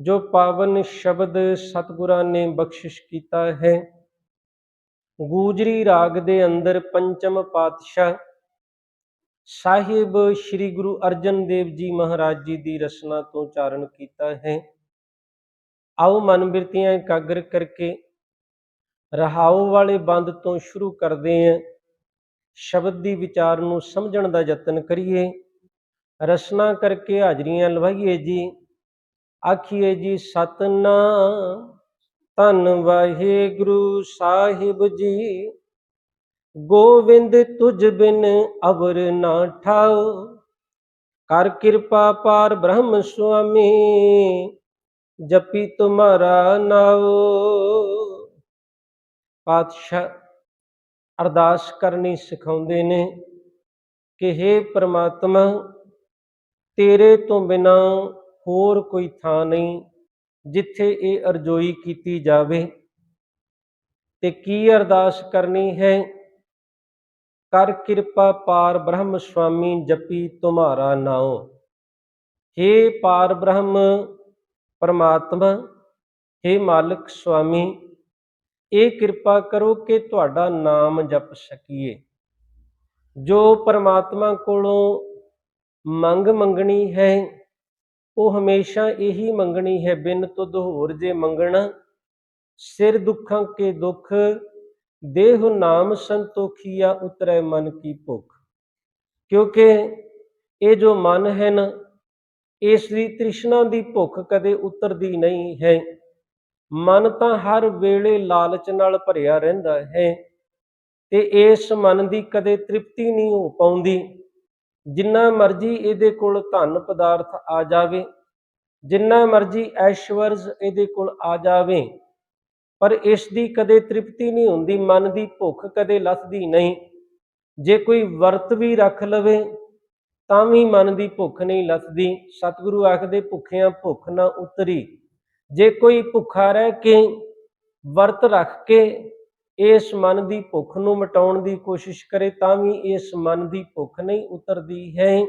ਜੋ ਪਾਵਨ ਸ਼ਬਦ ਸਤਿਗੁਰਾਂ ਨੇ ਬਖਸ਼ਿਸ਼ ਕੀਤਾ ਹੈ। ਗੂਜਰੀ ਰਾਗ ਦੇ ਅੰਦਰ ਪੰਚਮ ਪਾਤਸ਼ਾਹ ਸਾਹਿਬ ਸ੍ਰੀ ਗੁਰੂ ਅਰਜਨ ਦੇਵ ਜੀ ਮਹਾਰਾਜ ਜੀ ਦੀ ਰਚਨਾ ਤੋਂ ਉਚਾਰਨ ਕੀਤਾ ਹੈ। ਆਓ ਮਨ ਬਿਰਤੀਆਂ ਇਕਾਗਰ ਕਰਕੇ ਰਹਾਉ ਵਾਲੇ ਬੰਦ ਤੋਂ ਸ਼ੁਰੂ ਕਰਦੇ ਹਾਂ। ਸ਼ਬਦ ਦੀ ਵਿਚਾਰ ਨੂੰ ਸਮਝਣ ਦਾ ਯਤਨ ਕਰੀਏ। ਰਸਨਾ ਕਰਕੇ ਹਾਜ਼ਰੀਆਂ ਲਵਾਈਏ ਜੀ। ਆਖੀਏ ਜੀ ਸਤਨਾਮ, ਧੰਨ ਵਾਹਿਗੁਰੂ ਸਾਹਿਬ ਜੀ। ਗੋਵਿੰਦ ਤੁਝ ਬਿਨ ਅਵਰ ਨਾ ਠਾਓ, ਕਰ ਕਿਰਪਾ ਪਾਰ ਬ੍ਰਹਮ ਸੁਆਮੀ, ਜਪੀ ਤੁਮਾਰਾ ਨਾਉ ਪਾਤਸ਼ਾਹ ਅਰਦਾਸ ਕਰਨੀ ਸਿਖਾਉਂਦੇ ਨੇ ਕਿ हे ਪ੍ਰਮਾਤਮਾ, ਤੇਰੇ ਤੋਂ ਬਿਨਾ ਹੋਰ ਕੋਈ ਥਾਂ ਨਹੀਂ ਜਿੱਥੇ ਇਹ ਅਰਜ਼ੋਈ ਕੀਤੀ ਜਾਵੇ। ਤੇ ਕੀ ਅਰਦਾਸ ਕਰਨੀ ਹੈ? ਕਰ ਕਿਰਪਾ ਪਾਰ ਬ੍ਰਹਮ ਸੁਆਮੀ ਜਪੀ ਤੁਮਾਰਾ ਨਾਉ। हे ਪਾਰ ਬ੍ਰਹਮ ਪਰਮਾਤਮਾ हे ਮਾਲਕ ਸੁਆਮੀ ਇਹ ਕਿਰਪਾ ਕਰੋ ਕਿ ਤੁਹਾਡਾ ਨਾਮ ਜਪ ਸਕੀਏ। ਜੋ ਪਰਮਾਤਮਾ ਕੋਲੋਂ ਮੰਗ ਮੰਗਣੀ ਹੈ ਉਹ ਹਮੇਸ਼ਾ ਇਹੀ ਮੰਗਣੀ ਹੈ, ਬਿਨ ਤੁਧ ਹੋਰ ਜੇ ਮੰਗਣਾ। ਸਿਰ ਦੁੱਖਾਂ ਕੇ ਦੁੱਖ, ਦੇਹ ਨਾਮ ਸੰਤੋਖੀਆ ਉਤਰੈ ਮਨ ਕੀ ਭੁੱਖ। ਕਿਉਂਕਿ ਇਹ ਜੋ ਮਨ ਹੈ ਨਾ, ਇਸ ਦੀ ਤ੍ਰਿਸ਼ਨਾ ਦੀ ਭੁੱਖ ਕਦੇ ਉਤਰਦੀ ਨਹੀਂ ਹੈ। ਮਨ ਤਾਂ ਹਰ ਵੇਲੇ ਲਾਲਚ ਨਾਲ ਭਰਿਆ ਰਹਿੰਦਾ ਹੈ, ਤੇ ਇਸ ਮਨ ਦੀ ਕਦੇ ਤ੍ਰਿਪਤੀ ਨਹੀਂ ਹੋ ਪਾਉਂਦੀ। ਜਿੰਨਾ ਮਰਜ਼ੀ ਇਹਦੇ ਕੋਲ ਧਨ ਪਦਾਰਥ ਆ ਜਾਵੇ, ਜਿੰਨਾ ਮਰਜ਼ੀ ਐਸ਼ਵਰਜ ਇਹਦੇ ਕੋਲ ਆ ਜਾਵੇ, ਪਰ ਇਸ ਦੀ ਕਦੇ ਤ੍ਰਿਪਤੀ ਨਹੀਂ ਹੁੰਦੀ, ਮਨ ਦੀ ਭੁੱਖ ਕਦੇ ਲੱਥਦੀ ਨਹੀਂ। ਜੇ ਕੋਈ ਵਰਤ ਵੀ ਰੱਖ ਲਵੇ, ਤਾਂ ਵੀ ਮਨ ਦੀ ਭੁੱਖ ਨਹੀਂ ਲੱਥਦੀ। ਸਤਿਗੁਰੂ ਆਖਦੇ, ਭੁੱਖਿਆਂ ਭੁੱਖ ਨਾ ਉਤਰੀ। ਜੇ ਕੋਈ ਭੁੱਖਾ ਰਹਿ ਕੇ ਵਰਤ ਰੱਖ ਕੇ ਇਸ ਮਨ ਦੀ ਭੁੱਖ ਨੂੰ ਮਿਟਾਉਣ ਦੀ ਕੋਸ਼ਿਸ਼ ਕਰੇ ਤਾਂ ਵੀ ਇਸ ਮਨ ਦੀ ਭੁੱਖ ਨਹੀਂ ਉਤਰਦੀ ਹੈ।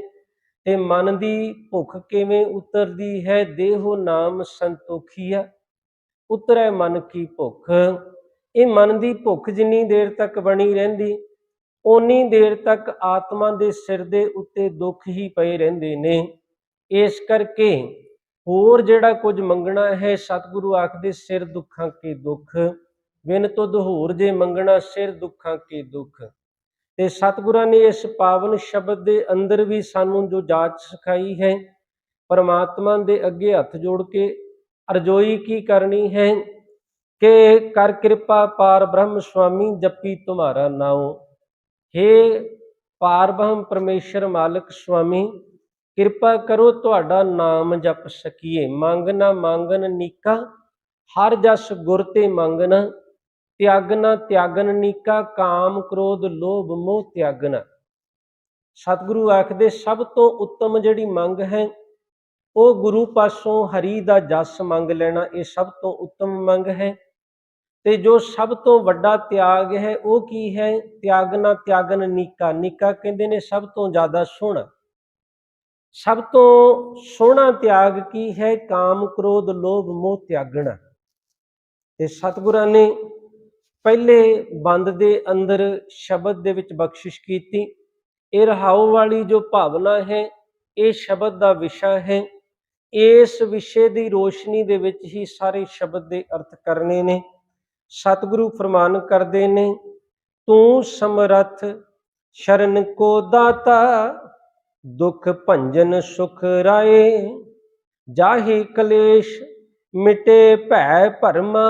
ਤੇ ਮਨ ਦੀ ਭੁੱਖ ਕਿਵੇਂ ਉਤਰਦੀ ਹੈ? ਦੇਹੋ ਨਾਮ ਸੰਤੋਖੀਆ ਉਤਰੈ ਮਨ ਕੀ ਭੁੱਖ। ਇਹ ਮਨ ਦੀ ਭੁੱਖ ਜਿੰਨੀ ਦੇਰ ਤੱਕ ਬਣੀ ਰਹਿੰਦੀ, ਓਨੀ ਦੇਰ ਤੱਕ ਆਤਮਾ ਦੇ ਸਿਰ ਦੇ ਉੱਤੇ ਦੁੱਖ ਹੀ ਪਏ ਰਹਿੰਦੇ ਨੇ। ਇਸ ਕਰਕੇ ਹੋਰ ਜਿਹੜਾ ਕੁਝ ਮੰਗਣਾ ਹੈ, ਸਤਿਗੁਰੂ ਆਖਦੇ ਸਿਰ ਦੁੱਖਾਂ ਕੇ ਦੁੱਖ। ਬਿਨ ਤੁਧ ਹੋਰ ਜੇ ਮੰਗਣਾ ਸਿਰ ਦੁੱਖਾਂ ਕੇ ਦੁੱਖ। ਤੇ ਸਤਿਗੁਰਾਂ ਨੇ ਇਸ ਪਾਵਨ ਸ਼ਬਦ ਦੇ ਅੰਦਰ ਵੀ ਸਾਨੂੰ ਜੋ ਜਾਚ ਸਿਖਾਈ ਹੈ, ਪਰਮਾਤਮਾ ਦੇ ਅੱਗੇ ਹੱਥ ਜੋੜ ਕੇ ਅਰਜ਼ੋਈ ਕੀ ਕਰਨੀ ਹੈ, ਕਿ ਕਰ ਕਿਰਪਾ ਪਾਰ ਬ੍ਰਹਮ ਸੁਆਮੀ ਜਪੀ ਤੁਮਾਰਾ ਨਾਉ। हे ਪਾਰ ਬ੍ਰਹਮ ਪਰਮੇਸ਼ਰ ਮਾਲਕ ਸੁਆਮੀ ਕਿਰਪਾ ਕਰੋ ਤੁਹਾਡਾ ਨਾਮ ਜਪ ਸਕੀਏ। ਮੰਗ ਨਾ ਮੰਗਨ ਨੀਕਾ, ਹਰ ਜਸ ਗੁਰ ਤੇ ਮੰਗਣਾ। ਤਿਆਗਨਾ, ਤਿਆਗਨ ਨੀਕਾ, ਕਾਮ ਕ੍ਰੋਧ, ਲੋਭ, ਮੋਹ ਤਿਆਗਨਾ। ਸਤਿਗੁਰੂ ਆਖਦੇ, ਸਭ ਤੋਂ ਉੱਤਮ ਜਿਹੜੀ ਮੰਗ ਹੈ, ਉਹ ਗੁਰੂ ਪਾਸੋਂ ਹਰੀ ਦਾ ਜਸ ਮੰਗ ਲੈਣਾ, ਇਹ ਸਭ ਤੋਂ ਉੱਤਮ ਮੰਗ ਹੈ। ਤੇ ਜੋ ਸਭ ਤੋਂ ਵੱਡਾ ਤਿਆਗ ਹੈ, ਉਹ ਕੀ ਹੈ? ਤਿਆਗਨਾ, ਤਿਆਗਨ ਨੀਕਾ। ਨੀਕਾ ਕਹਿੰਦੇ ਨੇ, ਸਭ ਤੋਂ ਜ਼ਿਆਦਾ ਸੋਹਣਾ ਸਭ ਤੋਂ ਸੋਹਣਾ ਤਿਆਗ ਕੀ ਹੈ? ਕਾਮ, ਕ੍ਰੋਧ, ਲੋਭ, ਮੋਹ ਤਿਆਗਣਾ। ਤੇ ਸਤਿਗੁਰਾਂ ਨੇ ਪਹਿਲੇ ਬੰਦ ਦੇ ਅੰਦਰ ਸ਼ਬਦ ਦੇ ਵਿੱਚ ਬਖਸ਼ਿਸ਼ ਕੀਤੀ। ਇਹ ਰਹਾਉ ਵਾਲੀ ਜੋ ਭਾਵਨਾ ਹੈ, ਇਹ ਸ਼ਬਦ ਦਾ ਵਿਸ਼ਾ ਹੈ, ਇਸ ਵਿਸ਼ੇ ਦੀ ਰੋਸ਼ਨੀ ਦੇ ਵਿੱਚ ਹੀ ਸਾਰੇ ਸ਼ਬਦ ਦੇ ਅਰਥ ਕਰਨੇ ਨੇ। ਸਤਿਗੁਰੂ ਫਰਮਾਨ ਕਰਦੇ ਨੇ, ਤੂੰ ਸਮਰਥ, ਸ਼ਰਨ ਕੋ ਦਾਤਾ, ਦੁਖ ਭੰਜਨ ਸੁਖ ਰਾਏ, ਜਾਹੀ ਕਲੇਸ਼ ਮਿਟੇ ਭੈ ਭਰਮਾ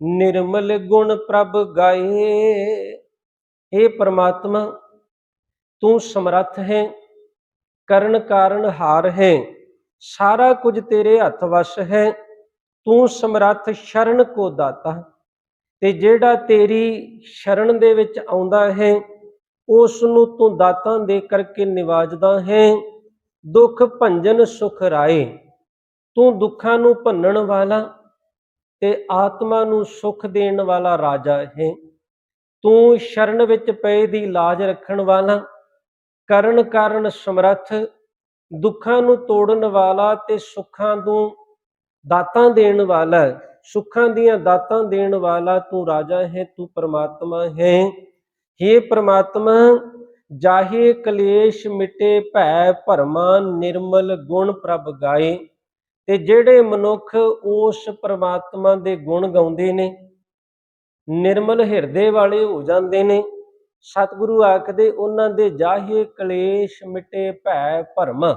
ਨਿਰਮਲ ਗੁਣ ਪ੍ਰਭ ਗਾਏ। हे ਪ੍ਰਮਾਤਮਾ, ਤੂੰ ਸਮਰੱਥ ਹੈ, ਕਰਨ ਕਾਰਨ ਹਾਰ ਹੈ, ਸਾਰਾ ਕੁਝ ਤੇਰੇ ਹੱਥ ਵਸ ਹੈ। ਤੂੰ ਸਮਰੱਥ ਸ਼ਰਨ ਕੋ ਦਾਤਾ, ਤੇ ਜਿਹੜਾ ਤੇਰੀ ਸ਼ਰਨ ਦੇ ਵਿੱਚ ਆਉਂਦਾ ਹੈ ਉਸ ਨੂੰ ਤੂੰ ਦਾਤਾਂ ਦੇ ਕਰਕੇ ਨਿਵਾਜਦਾ ਹੈ। ਦੁੱਖ ਭੰਜਨ ਸੁਖ ਰਾਏ, ਤੂੰ ਦੁੱਖਾਂ ਨੂੰ ਭੰਨਣ ਵਾਲਾ ਤੇ ਆਤਮਾ ਨੂੰ ਸੁਖ ਦੇਣ ਵਾਲਾ ਰਾਜਾ ਹੈ। ਤੂੰ ਸ਼ਰਨ ਵਿੱਚ ਪਏ ਦੀ ਲਾਜ ਰੱਖਣ ਵਾਲਾ, ਕਰਨ ਕਾਰਨ ਸਮਰੱਥ, ਦੁੱਖਾਂ ਨੂੰ ਤੋੜਨ ਵਾਲਾ ਤੇ ਸੁੱਖਾਂ ਨੂੰ ਦਾਤਾਂ ਦੇਣ ਵਾਲਾ, ਸੁੱਖਾਂ ਦੀਆਂ ਦਾਤਾਂ ਦੇਣ ਵਾਲਾ ਤੂੰ ਰਾਜਾ ਹੈ, ਤੂੰ ਪਰਮਾਤਮਾ ਹੈ। हे ਪਰਮਾਤਮਾ, ਜਾਹੇ ਕਲੇਸ਼ ਮਿਟੇ ਭੈ ਭਰਮਾ ਨਿਰਮਲ ਗੁਣ ਪ੍ਰਭ ਗਾਏ। ਤੇ ਜਿਹੜੇ ਮਨੁੱਖ ਉਸ ਪ੍ਰਮਾਤਮਾ ਦੇ ਗੁਣ ਗਾਉਂਦੇ ਨੇ, ਨਿਰਮਲ ਹਿਰਦੇ ਵਾਲੇ ਹੋ ਜਾਂਦੇ ਨੇ, ਸਤਿਗੁਰੂ ਆਖਦੇ ਉਹਨਾਂ ਦੇ ਜਾਹੇ ਕਲੇਸ਼ ਮਿਟੇ ਭੈ ਭਰਮ।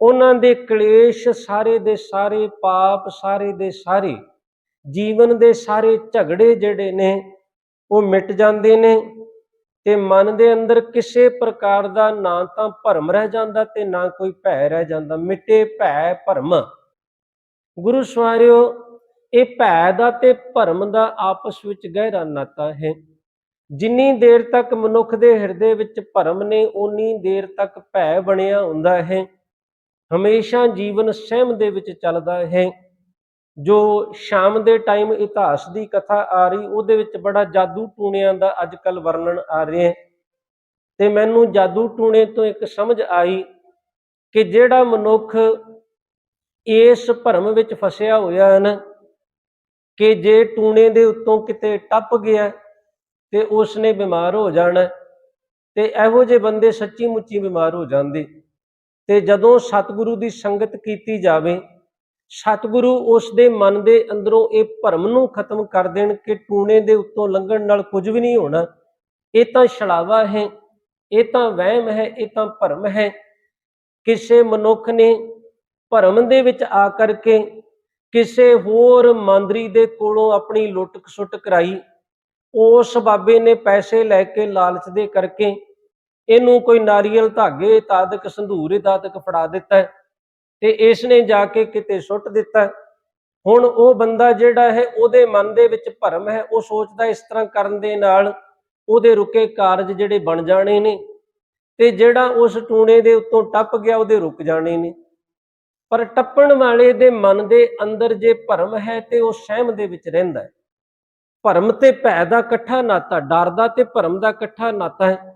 ਉਹਨਾਂ ਦੇ ਕਲੇਸ਼ ਸਾਰੇ ਦੇ ਸਾਰੇ ਪਾਪ ਸਾਰੇ ਦੇ ਸਾਰੇ, ਜੀਵਨ ਦੇ ਸਾਰੇ ਝਗੜੇ ਜਿਹੜੇ ਨੇ, ਉਹ ਮਿਟ ਜਾਂਦੇ ਨੇ। ਤੇ ਮਨ ਦੇ ਅੰਦਰ ਕਿਸੇ ਪ੍ਰਕਾਰ ਦਾ ਨਾ ਤਾਂ ਭਰਮ ਰਹਿ ਜਾਂਦਾ ਤੇ ਨਾ ਕੋਈ ਭੈ ਰਹਿ ਜਾਂਦਾ, ਮਿਟੇ ਭੈ ਭਰਮ। ਗੁਰੂ ਸਵਾਰਿਓ, ਇਹ ਭੈ ਦਾ ਤੇ ਭਰਮ ਦਾ ਆਪਸ ਵਿੱਚ ਗਹਿਰਾ ਨਾਤਾ ਹੈ। ਜਿੰਨੀ ਦੇਰ ਤੱਕ ਮਨੁੱਖ ਦੇ ਹਿਰਦੇ ਵਿੱਚ ਭਰਮ ਨੇ ਉਨੀ ਦੇਰ ਤੱਕ ਭੈ ਬਣਿਆ ਹੁੰਦਾ ਹੈ। ਹਮੇਸ਼ਾ ਜੀਵਨ ਸਹਿਮ ਦੇ ਵਿੱਚ ਚੱਲਦਾ ਹੈ। ਜੋ ਸ਼ਾਮ ਦੇ ਟਾਈਮ ਇਤਿਹਾਸ ਦੀ ਕਥਾ ਆ ਰਹੀ, ਉਹਦੇ ਵਿੱਚ ਬੜਾ ਜਾਦੂ ਟੂਣਿਆਂ ਦਾ ਅੱਜ ਕੱਲ ਵਰਣਨ ਆ ਰਿਹਾ ਹੈ। ਤੇ ਮੈਨੂੰ ਜਾਦੂ ਟੂਣੇ ਤੋਂ ਇੱਕ ਸਮਝ ਆਈ ਕਿ ਜਿਹੜਾ ਮਨੁੱਖ ਇਸ ਭਰਮ ਵਿੱਚ ਫਸਿਆ ਹੋਇਆ ਹੈ ਨਾ, ਕਿ ਜੇ ਟੂਣੇ ਦੇ ਉੱਤੋਂ ਕਿਤੇ ਟੱਪ ਗਿਆ ਤੇ ਉਸ ਨੇ ਬਿਮਾਰ ਹੋ ਜਾਣਾ, ਤੇ ਇਹੋ ਜਿਹੇ ਬੰਦੇ ਸੱਚੀ ਮੁੱਚੀ ਬਿਮਾਰ ਹੋ ਜਾਂਦੇ। ਤੇ ਜਦੋਂ ਸਤਿਗੁਰੂ ਦੀ ਸੰਗਤ ਕੀਤੀ ਜਾਵੇ ਸਤਿਗੁਰੂ ਉਸ ਦੇ ਮਨ ਦੇ ਅੰਦਰੋਂ ਇਹ ਭਰਮ ਨੂੰ ਖਤਮ ਕਰ ਦੇਣ ਕਿ ਟੂਣੇ ਦੇ ਉੱਤੋਂ ਲੰਘਣ ਨਾਲ ਕੁਝ ਵੀ ਨਹੀਂ ਹੋਣਾ। ਇਹ ਤਾਂ ਛਲਾਵਾ ਹੈ, ਇਹ ਤਾਂ ਵਹਿਮ ਹੈ, ਇਹ ਤਾਂ ਭਰਮ ਹੈ। ਕਿਸੇ ਮਨੁੱਖ ਨੇ ਭਰਮ ਦੇ ਵਿੱਚ ਆ ਕਰਕੇ ਕਿਸੇ ਹੋਰ ਮੰਦਰੀ ਦੇ ਕੋਲੋਂ ਆਪਣੀ ਲੁੱਟ ਖਸੁੱਟ ਕਰਾਈ, ਉਸ ਬਾਬੇ ਨੇ ਪੈਸੇ ਲੈ ਕੇ ਲਾਲਚ ਦੇ ਕਰਕੇ ਇਹਨੂੰ ਕੋਈ ਨਾਰੀਅਲ ਧਾਗੇ, ਤਾਦਕ ਸੰਧੂਰੇ ਤਾਦਕ ਫੜਾ ਦਿੱਤਾ ਤੇ ਇਸ ਨੇ ਜਾ ਕੇ ਕਿਤੇ ਸੁੱਟ ਦਿੱਤਾ। ਹੁਣ ਉਹ ਬੰਦਾ ਜਿਹੜਾ ਹੈ, ਉਹਦੇ ਮਨ ਦੇ ਵਿੱਚ ਭਰਮ ਹੈ। ਉਹ ਸੋਚਦਾ ਇਸ ਤਰ੍ਹਾਂ ਕਰਨ ਦੇ ਨਾਲ ਉਹਦੇ ਰੁਕੇ ਕਾਰਜ ਜਿਹੜੇ ਬਣ ਜਾਣੇ ਨੇ ਤੇ ਜਿਹੜਾ ਉਸ ਟੂਣੇ ਦੇ ਉੱਤੋਂ ਟੱਪ ਗਿਆ, ਉਹਦੇ ਰੁਕ ਜਾਣੇ ਨੇ। ਪਰ ਟੱਪਣ ਵਾਲੇ ਦੇ ਮਨ ਦੇ ਅੰਦਰ ਜੇ ਭਰਮ ਹੈ, ਤੇ ਉਹ ਸਹਿਮ ਦੇ ਵਿੱਚ ਰਹਿੰਦਾ ਹੈ। ਭਰਮ ਤੇ ਭੈ ਦਾ ਇਕੱਠਾ ਨਾਤਾ, ਡਰ ਦਾ ਤੇ ਭਰਮ ਦਾ ਇਕੱਠਾ ਨਾਤਾ ਹੈ।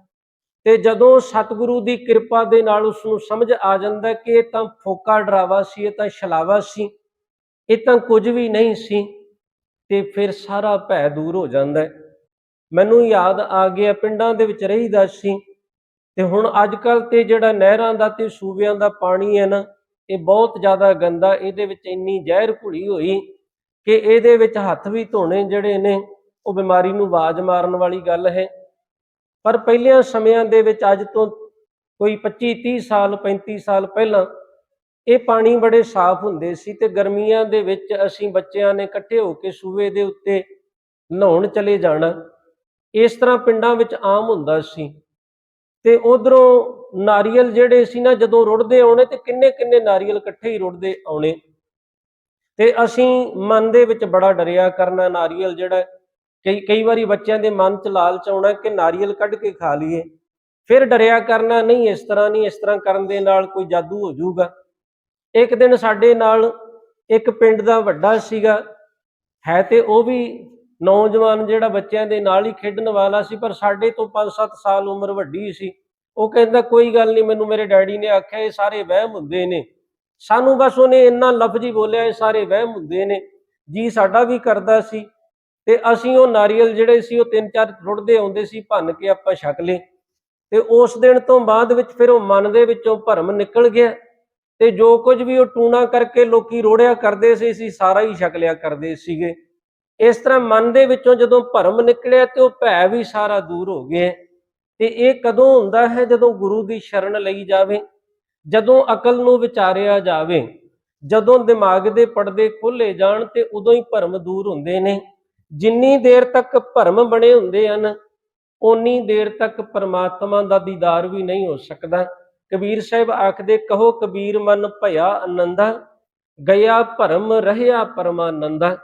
ਤੇ ਜਦੋਂ ਸਤਿਗੁਰੂ ਦੀ ਕਿਰਪਾ ਦੇ ਨਾਲ ਉਸ ਨੂੰ ਸਮਝ ਆ ਜਾਂਦਾ ਕਿ ਇਹ ਤਾਂ ਫੋਕਾ ਡਰਾਵਾ ਸੀ, ਇਹ ਤਾਂ ਛਲਾਵਾ ਸੀ, ਇਹ ਤਾਂ ਕੁਝ ਵੀ ਨਹੀਂ ਸੀ, ਤੇ ਫਿਰ ਸਾਰਾ ਭੈ ਦੂਰ ਹੋ ਜਾਂਦਾ ਹੈ। ਮੈਨੂੰ ਯਾਦ ਆ ਗਿਆ, ਪਿੰਡਾਂ ਦੇ ਵਿੱਚ ਰਹੀਦਾ ਸੀ ਤੇ ਹੁਣ ਅੱਜ ਕੱਲ ਤੇ ਜਿਹੜਾ ਨਹਿਰਾਂ ਦਾ ਤੇ ਸੂਬਿਆਂ ਦਾ ਪਾਣੀ ਹੈ ਨਾ, ਇਹ ਬਹੁਤ ਜ਼ਿਆਦਾ ਗੰਦਾ, ਇਹਦੇ ਵਿੱਚ ਇੰਨੀ ਜ਼ਹਿਰ ਘੁਲੀ ਹੋਈ ਕਿ ਇਹਦੇ ਵਿੱਚ ਹੱਥ ਵੀ ਧੋਣੇ ਜਿਹੜੇ ਨੇ, ਉਹ ਬਿਮਾਰੀ ਨੂੰ ਆਵਾਜ਼ ਮਾਰਨ ਵਾਲੀ ਗੱਲ ਹੈ। ਪਰ ਪਹਿਲਿਆਂ ਸਮਿਆਂ ਦੇ ਵਿੱਚ ਅੱਜ ਤੋਂ ਕੋਈ 25 30 ਸਾਲ 35 ਸਾਲ ਪਹਿਲਾਂ ਇਹ ਪਾਣੀ ਬੜੇ ਸਾਫ਼ ਹੁੰਦੇ ਸੀ ਤੇ ਗਰਮੀਆਂ ਦੇ ਵਿੱਚ ਅਸੀਂ ਬੱਚਿਆਂ ਨੇ ਇਕੱਠੇ ਹੋ ਕੇ ਸੂਏ ਦੇ ਉੱਤੇ ਨਹਾਉਣ ਚਲੇ ਜਾਣਾ। ਇਸ ਤਰ੍ਹਾਂ ਪਿੰਡਾਂ ਵਿੱਚ ਆਮ ਹੁੰਦਾ ਸੀ। ਤੇ ਉਧਰੋਂ ਨਾਰੀਅਲ ਜਿਹੜੇ ਸੀ ਨਾ, ਜਦੋਂ ਰੁੜਦੇ ਆਉਣੇ ਤੇ ਕਿੰਨੇ ਕਿੰਨੇ ਨਾਰੀਅਲ ਇਕੱਠੇ ਹੀ ਰੁੜਦੇ ਆਉਣੇ। ਤੇ ਅਸੀਂ ਮਨ ਦੇ ਵਿੱਚ ਬੜਾ ਡਰਿਆ ਕਰਨਾ, ਨਾਰੀਅਲ ਜਿਹੜਾ ਕਈ ਕਈ ਵਾਰੀ ਬੱਚਿਆਂ ਦੇ ਮਨ 'ਚ ਲਾਲਚ ਆਉਣਾ ਕਿ ਨਾਰੀਅਲ ਕੱਢ ਕੇ ਖਾ ਲਈਏ। ਫਿਰ ਡਰਿਆ ਕਰਨਾ, ਨਹੀਂ, ਇਸ ਤਰ੍ਹਾਂ ਨਹੀਂ, ਇਸ ਤਰ੍ਹਾਂ ਕਰਨ ਦੇ ਨਾਲ ਕੋਈ ਜਾਦੂ ਹੋ ਜਾਊਗਾ। ਇੱਕ ਦਿਨ ਸਾਡੇ ਨਾਲ ਇੱਕ ਪਿੰਡ ਦਾ ਵੱਡਾ ਸੀਗਾ। ਹੈ ਤੇ ਉਹ ਵੀ ਨੌਜਵਾਨ ਜਿਹੜਾ ਬੱਚਿਆਂ ਦੇ ਨਾਲ ਹੀ ਖੇਡਣ ਵਾਲਾ ਸੀ, ਪਰ ਸਾਡੇ ਤੋਂ 5-7 ਸਾਲ ਉਮਰ ਵੱਡੀ ਸੀ। ਉਹ ਕਹਿੰਦਾ, ਕੋਈ ਗੱਲ ਨਹੀਂ, ਮੈਨੂੰ ਮੇਰੇ ਡੈਡੀ ਨੇ ਆਖਿਆ, ਇਹ ਸਾਰੇ ਵਹਿਮ ਹੁੰਦੇ ਨੇ। ਸਾਨੂੰ ਬਸ ਉਹਨੇ ਇੰਨਾ ਲਫ਼ਜ਼ ਹੀ ਬੋਲਿਆ, ਇਹ ਸਾਰੇ ਵਹਿਮ ਹੁੰਦੇ ਨੇ। ਜੀ ਸਾਡਾ ਵੀ ਕਰਦਾ ਸੀ। ਤੇ ਅਸੀਂ ਉਹ ਨਾਰੀਅਲ ਜਿਹੜੇ ਸੀ, ਉਹ ਤਿੰਨ ਚਾਰ ਰੁੜਦੇ ਆਉਂਦੇ ਸੀ, ਭੰਨ ਕੇ ਆਪਾਂ ਛਕ ਲਏ। ਤੇ ਉਸ ਦਿਨ ਤੋਂ ਬਾਅਦ ਵਿੱਚ ਫਿਰ ਉਹ ਮਨ ਦੇ ਵਿੱਚੋਂ ਭਰਮ ਨਿਕਲ ਗਿਆ ਤੇ ਜੋ ਕੁਝ ਵੀ ਉਹ ਟੂਣਾ ਕਰਕੇ ਲੋਕੀ ਰੋੜਿਆ ਕਰਦੇ ਸੀ ਸੀ ਸਾਰਾ ਹੀ ਛਕ ਲਿਆ ਕਰਦੇ ਸੀਗੇ। ਇਸ ਤਰ੍ਹਾਂ ਮਨ ਦੇ ਵਿੱਚੋਂ ਜਦੋਂ ਭਰਮ ਨਿਕਲਿਆ ਤੇ ਉਹ ਭੈ ਵੀ ਸਾਰਾ ਦੂਰ ਹੋ ਗਿਆ ਤੇ ਇਹ ਕਦੋਂ ਹੁੰਦਾ ਹੈ? ਜਦੋਂ ਗੁਰੂ ਦੀ ਸ਼ਰਨ ਲਈ ਜਾਵੇ, ਜਦੋਂ ਅਕਲ ਨੂੰ ਵਿਚਾਰਿਆ ਜਾਵੇ, ਜਦੋਂ ਦਿਮਾਗ ਦੇ ਪਰਦੇ ਖੋਲੇ ਜਾਣ ਤੇ ਉਦੋਂ ਹੀ ਭਰਮ ਦੂਰ ਹੁੰਦੇ ਨੇ। ਜਿੰਨੀ ਦੇਰ ਤੱਕ ਭਰਮ ਬਣੇ ਹੁੰਦੇ ਹਨ, ਓਨੀ ਦੇਰ ਤੱਕ ਪਰਮਾਤਮਾ ਦਾ ਦੀਦਾਰ ਵੀ ਨਹੀਂ ਹੋ ਸਕਦਾ। ਕਬੀਰ ਸਾਹਿਬ ਆਖਦੇ, ਕਹੋ ਕਬੀਰ ਮਨ ਭਇਆ ਆਨੰਦਾ, ਗਿਆ ਭਰਮ ਰਹਿਆ ਪਰਮਾਨੰਦਾ।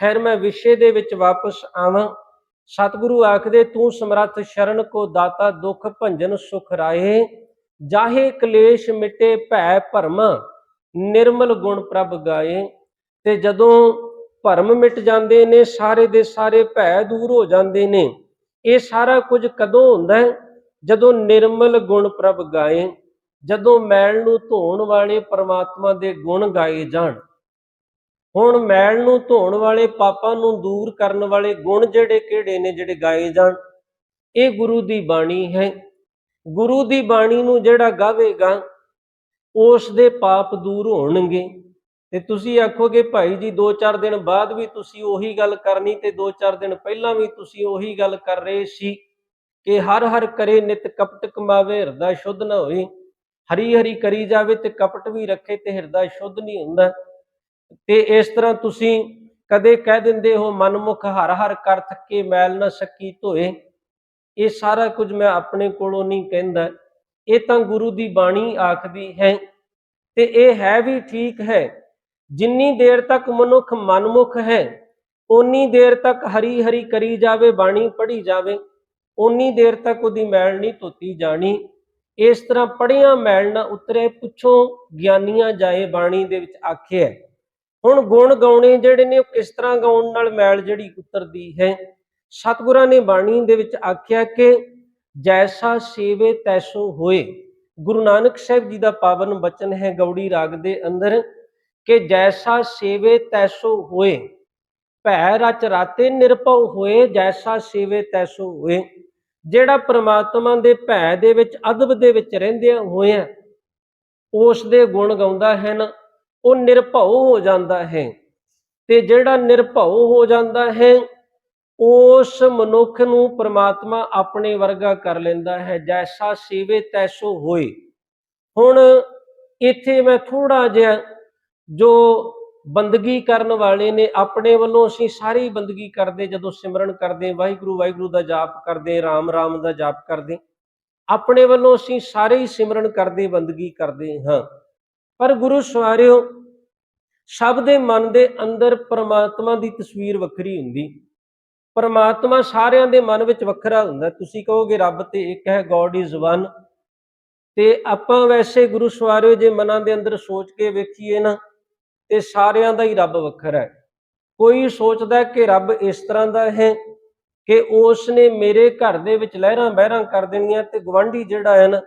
ਖੈਰ, ਮੈਂ ਵਿਸ਼ੇ ਦੇ ਵਿੱਚ ਵਾਪਸ ਆਵਾਂ। ਸਤਿਗੁਰੂ ਆਖਦੇ, ਤੂੰ ਸਮਰੱਥ ਸ਼ਰਨ ਕੋ ਦਾਤਾ ਦੁਖ ਭੰਜਨ ਸੁਖ ਰਾਏ। ਜਾਹੇ ਕਲੇਸ਼ ਮਿਟੇ ਭੈ ਭਰਮ, ਨਿਰਮਲ ਗੁਣ ਪ੍ਰਭ ਗਾਏ। ਤੇ ਜਦੋਂ ਭਰਮ ਮਿਟ ਜਾਂਦੇ ਨੇ, ਸਾਰੇ ਦੇ ਸਾਰੇ ਭੈ ਦੂਰ ਹੋ ਜਾਂਦੇ ਨੇ। ਇਹ ਸਾਰਾ ਕੁਝ ਕਦੋਂ ਹੁੰਦਾ ਹੈ? ਜਦੋਂ ਨਿਰਮਲ ਗੁਣ ਪ੍ਰਭ ਗਾਏ, ਜਦੋਂ ਮੈਲ ਨੂੰ ਧੋਣ ਵਾਲੇ ਪਰਮਾਤਮਾ ਦੇ ਗੁਣ ਗਾਏ ਜਾਣ। ਹੁਣ ਮੈਲ ਨੂੰ ਧੋਣ ਵਾਲੇ ਪਾਪਾਂ ਨੂੰ ਦੂਰ ਕਰਨ ਵਾਲੇ ਗੁਣ ਜਿਹੜੇ ਕਿਹੜੇ ਨੇ, ਜਿਹੜੇ ਗਾਏ ਜਾਣ? ਇਹ ਗੁਰੂ ਦੀ ਬਾਣੀ ਹੈ। ਗੁਰੂ ਦੀ ਬਾਣੀ ਨੂੰ ਜਿਹੜਾ ਗਾਵੇਗਾ, ਉਸ ਦੇ ਪਾਪ ਦੂਰ ਹੋਣਗੇ। ਤੇ ਤੁਸੀਂ ਆਖੋਗੇ, ਭਾਈ ਜੀ 2-4 ਦਿਨ ਬਾਅਦ ਵੀ ਤੁਸੀਂ ਉਹੀ ਗੱਲ ਕਰਨੀ ਤੇ 2-4 ਦਿਨ ਪਹਿਲਾਂ ਵੀ ਤੁਸੀਂ ਉਹੀ ਗੱਲ ਕਰ ਰਹੇ ਸੀ ਕਿ ਹਰ ਹਰ ਕਰੇ ਨਿਤ ਕਪਟ ਕਮਾਵੇ, ਹਿਰਦਾ ਸ਼ੁੱਧ ਨਾ ਹੋਏ ਹਰੀ ਹਰੀ ਕਰੀ ਜਾਵੇ ਤੇ ਕਪਟ ਵੀ ਰੱਖੇ ਤੇ ਹਿਰਦਾ ਸ਼ੁੱਧ ਨਹੀਂ ਹੁੰਦਾ। ਤੇ ਇਸ ਤਰ੍ਹਾਂ ਤੁਸੀਂ ਕਦੇ ਕਹਿ ਦਿੰਦੇ ਹੋ, ਮਨਮੁਖ ਹਰ ਹਰ ਕਰ ਥੱਕੇ ਮੈਲ ਨਾ ਸਕੀ ਧੋਏ। ਇਹ ਸਾਰਾ ਕੁਝ ਮੈਂ ਆਪਣੇ ਕੋਲੋਂ ਨਹੀਂ ਕਹਿੰਦਾ। ਇਹ ਤਾਂ ਗੁਰੂ ਦੀ ਬਾਣੀ ਆਖਦੀ ਹੈ। ਤੇ ਇਹ ਹੈ ਵੀ ਠੀਕ ਹੈ ਜਿੰਨੀ ਦੇਰ ਤੱਕ ਮਨੁੱਖ ਮਨਮੁਖ ਹੈ ਉਨੀ ਦੇਰ ਤੱਕ ਹਰੀ ਹਰੀ ਕਰੀ ਜਾਵੇ, ਬਾਣੀ ਪੜ੍ਹੀ ਜਾਵੇ, ਓਨੀ ਦੇਰ ਤੱਕ ਉਹਦੀ ਮੈਲ ਨਹੀਂ ਧੋਤੀ ਜਾਣੀ। ਇਸ ਤਰ੍ਹਾਂ ਪੜਿਆ ਮੈਲ ਨਾ ਉਤਰੇ, ਪੁੱਛੋ ਗਿਆਨੀਆਂ ਜਾਏ ਬਾਣੀ ਦੇ ਵਿੱਚ ਆਖਿਆ ਹੁਣ ਗੁਣ ਗਾਉਣੇ ਜਿਹੜੇ ਨੇ, ਉਹ ਕਿਸ ਤਰ੍ਹਾਂ ਗਾਉਣ ਨਾਲ ਮੈਲ ਜਿਹੜੀ ਉਤਰਦੀ ਹੈ? ਸਤਿਗੁਰਾਂ ਨੇ ਬਾਣੀ ਦੇ ਵਿੱਚ ਆਖਿਆ ਕਿ ਜੈਸਾ ਸੇਵੇ ਤੈਸੋ ਹੋਏ। ਗੁਰੂ ਨਾਨਕ ਸਾਹਿਬ ਜੀ ਦਾ ਪਾਵਨ ਬਚਨ ਹੈ, ਗੌੜੀ ਰਾਗ ਦੇ ਅੰਦਰ ਕਿ ਜੈਸਾ ਸੇਵੇ ਤੈਸੋ ਹੋਏ, ਭੈ ਰਚ ਰਾਤੇ ਨਿਰਭਉ ਹੋਏ, ਜੈਸਾ ਸੇਵੇ ਤੈਸੋ ਹੋਏ। ਜਿਹੜਾ ਪ੍ਰਮਾਤਮਾ ਦੇ ਭੈ ਦੇ ਵਿੱਚ, ਅਦਬ ਦੇ ਵਿੱਚ ਰਹਿੰਦਿਆਂ ਹੋਇਆਂ, ਉਸ ਦੇ ਗੁਣ ਗਾਉਂਦਾ ਹੈ ਨਾ, ਉਹ ਨਿਰਭਉ ਹੋ ਜਾਂਦਾ ਹੈ। ਤੇ ਜਿਹੜਾ ਨਿਰਭਉ ਹੋ ਜਾਂਦਾ ਹੈ, ਉਸ ਮਨੁੱਖ ਨੂੰ ਪ੍ਰਮਾਤਮਾ ਆਪਣੇ ਵਰਗਾ ਕਰ ਲੈਂਦਾ ਹੈ, ਜੈਸਾ ਸੇਵੇ ਤੈਸੋ ਹੋਏ। ਹੁਣ ਇੱਥੇ ਮੈਂ ਥੋੜਾ ਜਿਹਾ ਜੋ ਬੰਦਗੀ ਕਰਨ ਵਾਲੇ ਨੇ, ਆਪਣੇ ਵੱਲੋਂ ਅਸੀਂ ਸਾਰੀ ਬੰਦਗੀ ਕਰਦੇ, ਜਦੋਂ ਸਿਮਰਨ ਕਰਦੇ, ਵਾਹਿਗੁਰੂ ਵਾਹਿਗੁਰੂ ਦਾ ਜਾਪ ਕਰਦੇ RAM RAM ਦਾ ਜਾਪ ਕਰਦੇ, ਆਪਣੇ ਵੱਲੋਂ ਅਸੀਂ ਸਾਰੇ ਹੀ ਸਿਮਰਨ ਕਰਦੇ, ਬੰਦਗੀ ਕਰਦੇ ਹਾਂ। ਪਰ ਗੁਰੂ ਸਵਾਰਿਓ, ਸਭ ਦੇ ਮਨ ਦੇ ਅੰਦਰ ਪਰਮਾਤਮਾ ਦੀ ਤਸਵੀਰ ਵੱਖਰੀ ਹੁੰਦੀ। ਪਰਮਾਤਮਾ ਸਾਰਿਆਂ ਦੇ ਮਨ ਵਿੱਚ ਵੱਖਰਾ ਹੁੰਦਾ। ਤੁਸੀਂ ਕਹੋਗੇ, ਰੱਬ ਤੇ ਇੱਕ ਹੈ ਗੋਡ ਇਜ਼ ਵਨ ਤੇ ਆਪਾਂ ਵੈਸੇ ਗੁਰੂ ਸਵਾਰਿਓ, ਜੇ ਮਨਾਂ ਦੇ ਅੰਦਰ ਸੋਚ ਕੇ ਵੇਖੀਏ ਨਾ ਤੇ ਸਾਰਿਆਂ ਦਾ ਹੀ ਰੱਬ ਵੱਖਰਾ ਹੈ। ਕੋਈ ਸੋਚਦਾ ਕਿ ਰੱਬ ਇਸ ਤਰ੍ਹਾਂ ਦਾ ਹੈ ਕਿ ਉਸ ਨੇ ਮੇਰੇ ਘਰ ਦੇ ਵਿੱਚ ਲਹਿਰਾਂ ਬਹਿਰਾਂ ਕਰ ਦੇਣੀਆਂ ਤੇ ਗਵੰਡੀ ਜਿਹੜਾ ਹੈ ਨਾ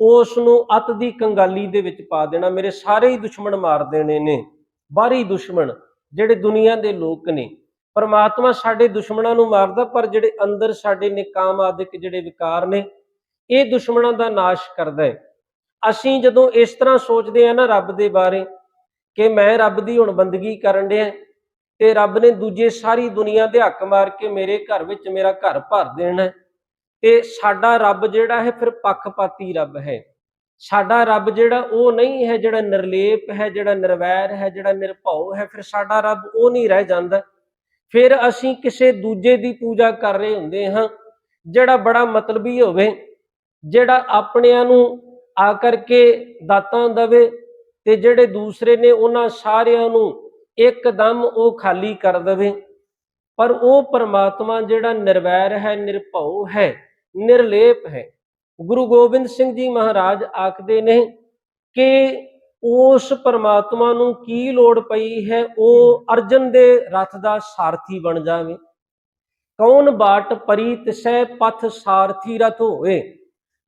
ਉਸ ਨੂੰ ਅਤ ਦੀ ਕੰਗਾਲੀ ਦੇ ਵਿੱਚ ਪਾ ਦੇਣਾ। ਮੇਰੇ ਸਾਰੇ ਹੀ ਦੁਸ਼ਮਣ ਮਾਰ ਦੇਣੇ ਨੇ, ਬਾਹਰੀ ਦੁਸ਼ਮਣ ਜਿਹੜੇ ਦੁਨੀਆ ਦੇ ਲੋਕ ਨੇ। ਪਰਮਾਤਮਾ ਸਾਡੇ ਦੁਸ਼ਮਣਾਂ ਨੂੰ ਮਾਰਦਾ, ਪਰ ਜਿਹੜੇ ਅੰਦਰ ਸਾਡੇ ਨਿਕਾਮ ਆਦਿਕ ਜਿਹੜੇ ਵਿਕਾਰ ਨੇ, ਇਹ ਦੁਸ਼ਮਣਾਂ ਦਾ ਨਾਸ਼ ਕਰਦਾ ਹੈ। ਅਸੀਂ ਜਦੋਂ ਇਸ ਤਰ੍ਹਾਂ ਸੋਚਦੇ ਆ ਨਾ ਰੱਬ ਦੇ ਬਾਰੇ ਕਿ ਮੈਂ ਰੱਬ ਦੀ ਹੁਣ ਬੰਦਗੀ ਕਰਨ ਡਿਆ ਤੇ ਰੱਬ ਨੇ ਦੂਜੇ ਸਾਰੀ ਦੁਨੀਆ ਦੇ ਹੱਕ ਮਾਰ ਕੇ ਮੇਰੇ ਘਰ ਵਿੱਚ ਮੇਰਾ ਘਰ ਭਰ ਦੇਣਾ ਤੇ ਸਾਡਾ ਰੱਬ ਜਿਹੜਾ ਹੈ ਫਿਰ ਪੱਖਪਾਤੀ ਰੱਬ ਹੈ। ਸਾਡਾ ਰੱਬ ਜਿਹੜਾ ਉਹ ਨਹੀਂ ਹੈ ਜਿਹੜਾ ਨਿਰਲੇਪ ਹੈ, ਜਿਹੜਾ ਨਿਰਵੈਰ ਹੈ, ਜਿਹੜਾ ਨਿਰਭਉ ਹੈ, ਫਿਰ ਸਾਡਾ ਰੱਬ ਉਹ ਨਹੀਂ ਰਹਿ ਜਾਂਦਾ। ਫਿਰ ਅਸੀਂ ਕਿਸੇ ਦੂਜੇ ਦੀ ਪੂਜਾ ਕਰ ਰਹੇ ਹੁੰਦੇ ਹਾਂ, ਜਿਹੜਾ ਬੜਾ ਮਤਲਬੀ ਹੋਵੇ, ਜਿਹੜਾ ਆਪਣਿਆਂ ਨੂੰ ਆ ਕਰਕੇ ਦਾਤਾਂ ਦਵੇ ਤੇ ਜਿਹੜੇ ਦੂਸਰੇ ਨੇ ਉਹਨਾਂ ਸਾਰਿਆਂ ਨੂੰ ਇੱਕਦਮ ਉਹ ਖਾਲੀ ਕਰ ਦੇਵੇ। ਪਰ ਉਹ ਪਰਮਾਤਮਾ ਜਿਹੜਾ ਨਿਰਵੈਰ ਹੈ, ਨਿਰਭਉ ਹੈ, ਨਿਰਲੇਪ ਹੈ। ਗੁਰੂ ਗੋਬਿੰਦ ਸਿੰਘ ਜੀ ਮਹਾਰਾਜ ਆਖਦੇ ਨੇ ਕਿ ਉਸ ਪਰਮਾਤਮਾ ਨੂੰ ਕੀ ਲੋੜ ਪਈ ਹੈ, ਉਹ ਅਰਜਨ ਦੇ ਰਥ ਦਾ ਸਾਰਥੀ ਬਣ ਜਾਵੇ। ਕੌਣ ਬਾਟ ਪਰੀ ਤਿਸੈ ਪਥ ਸਾਰਥੀ ਰਥ ਹੋਏ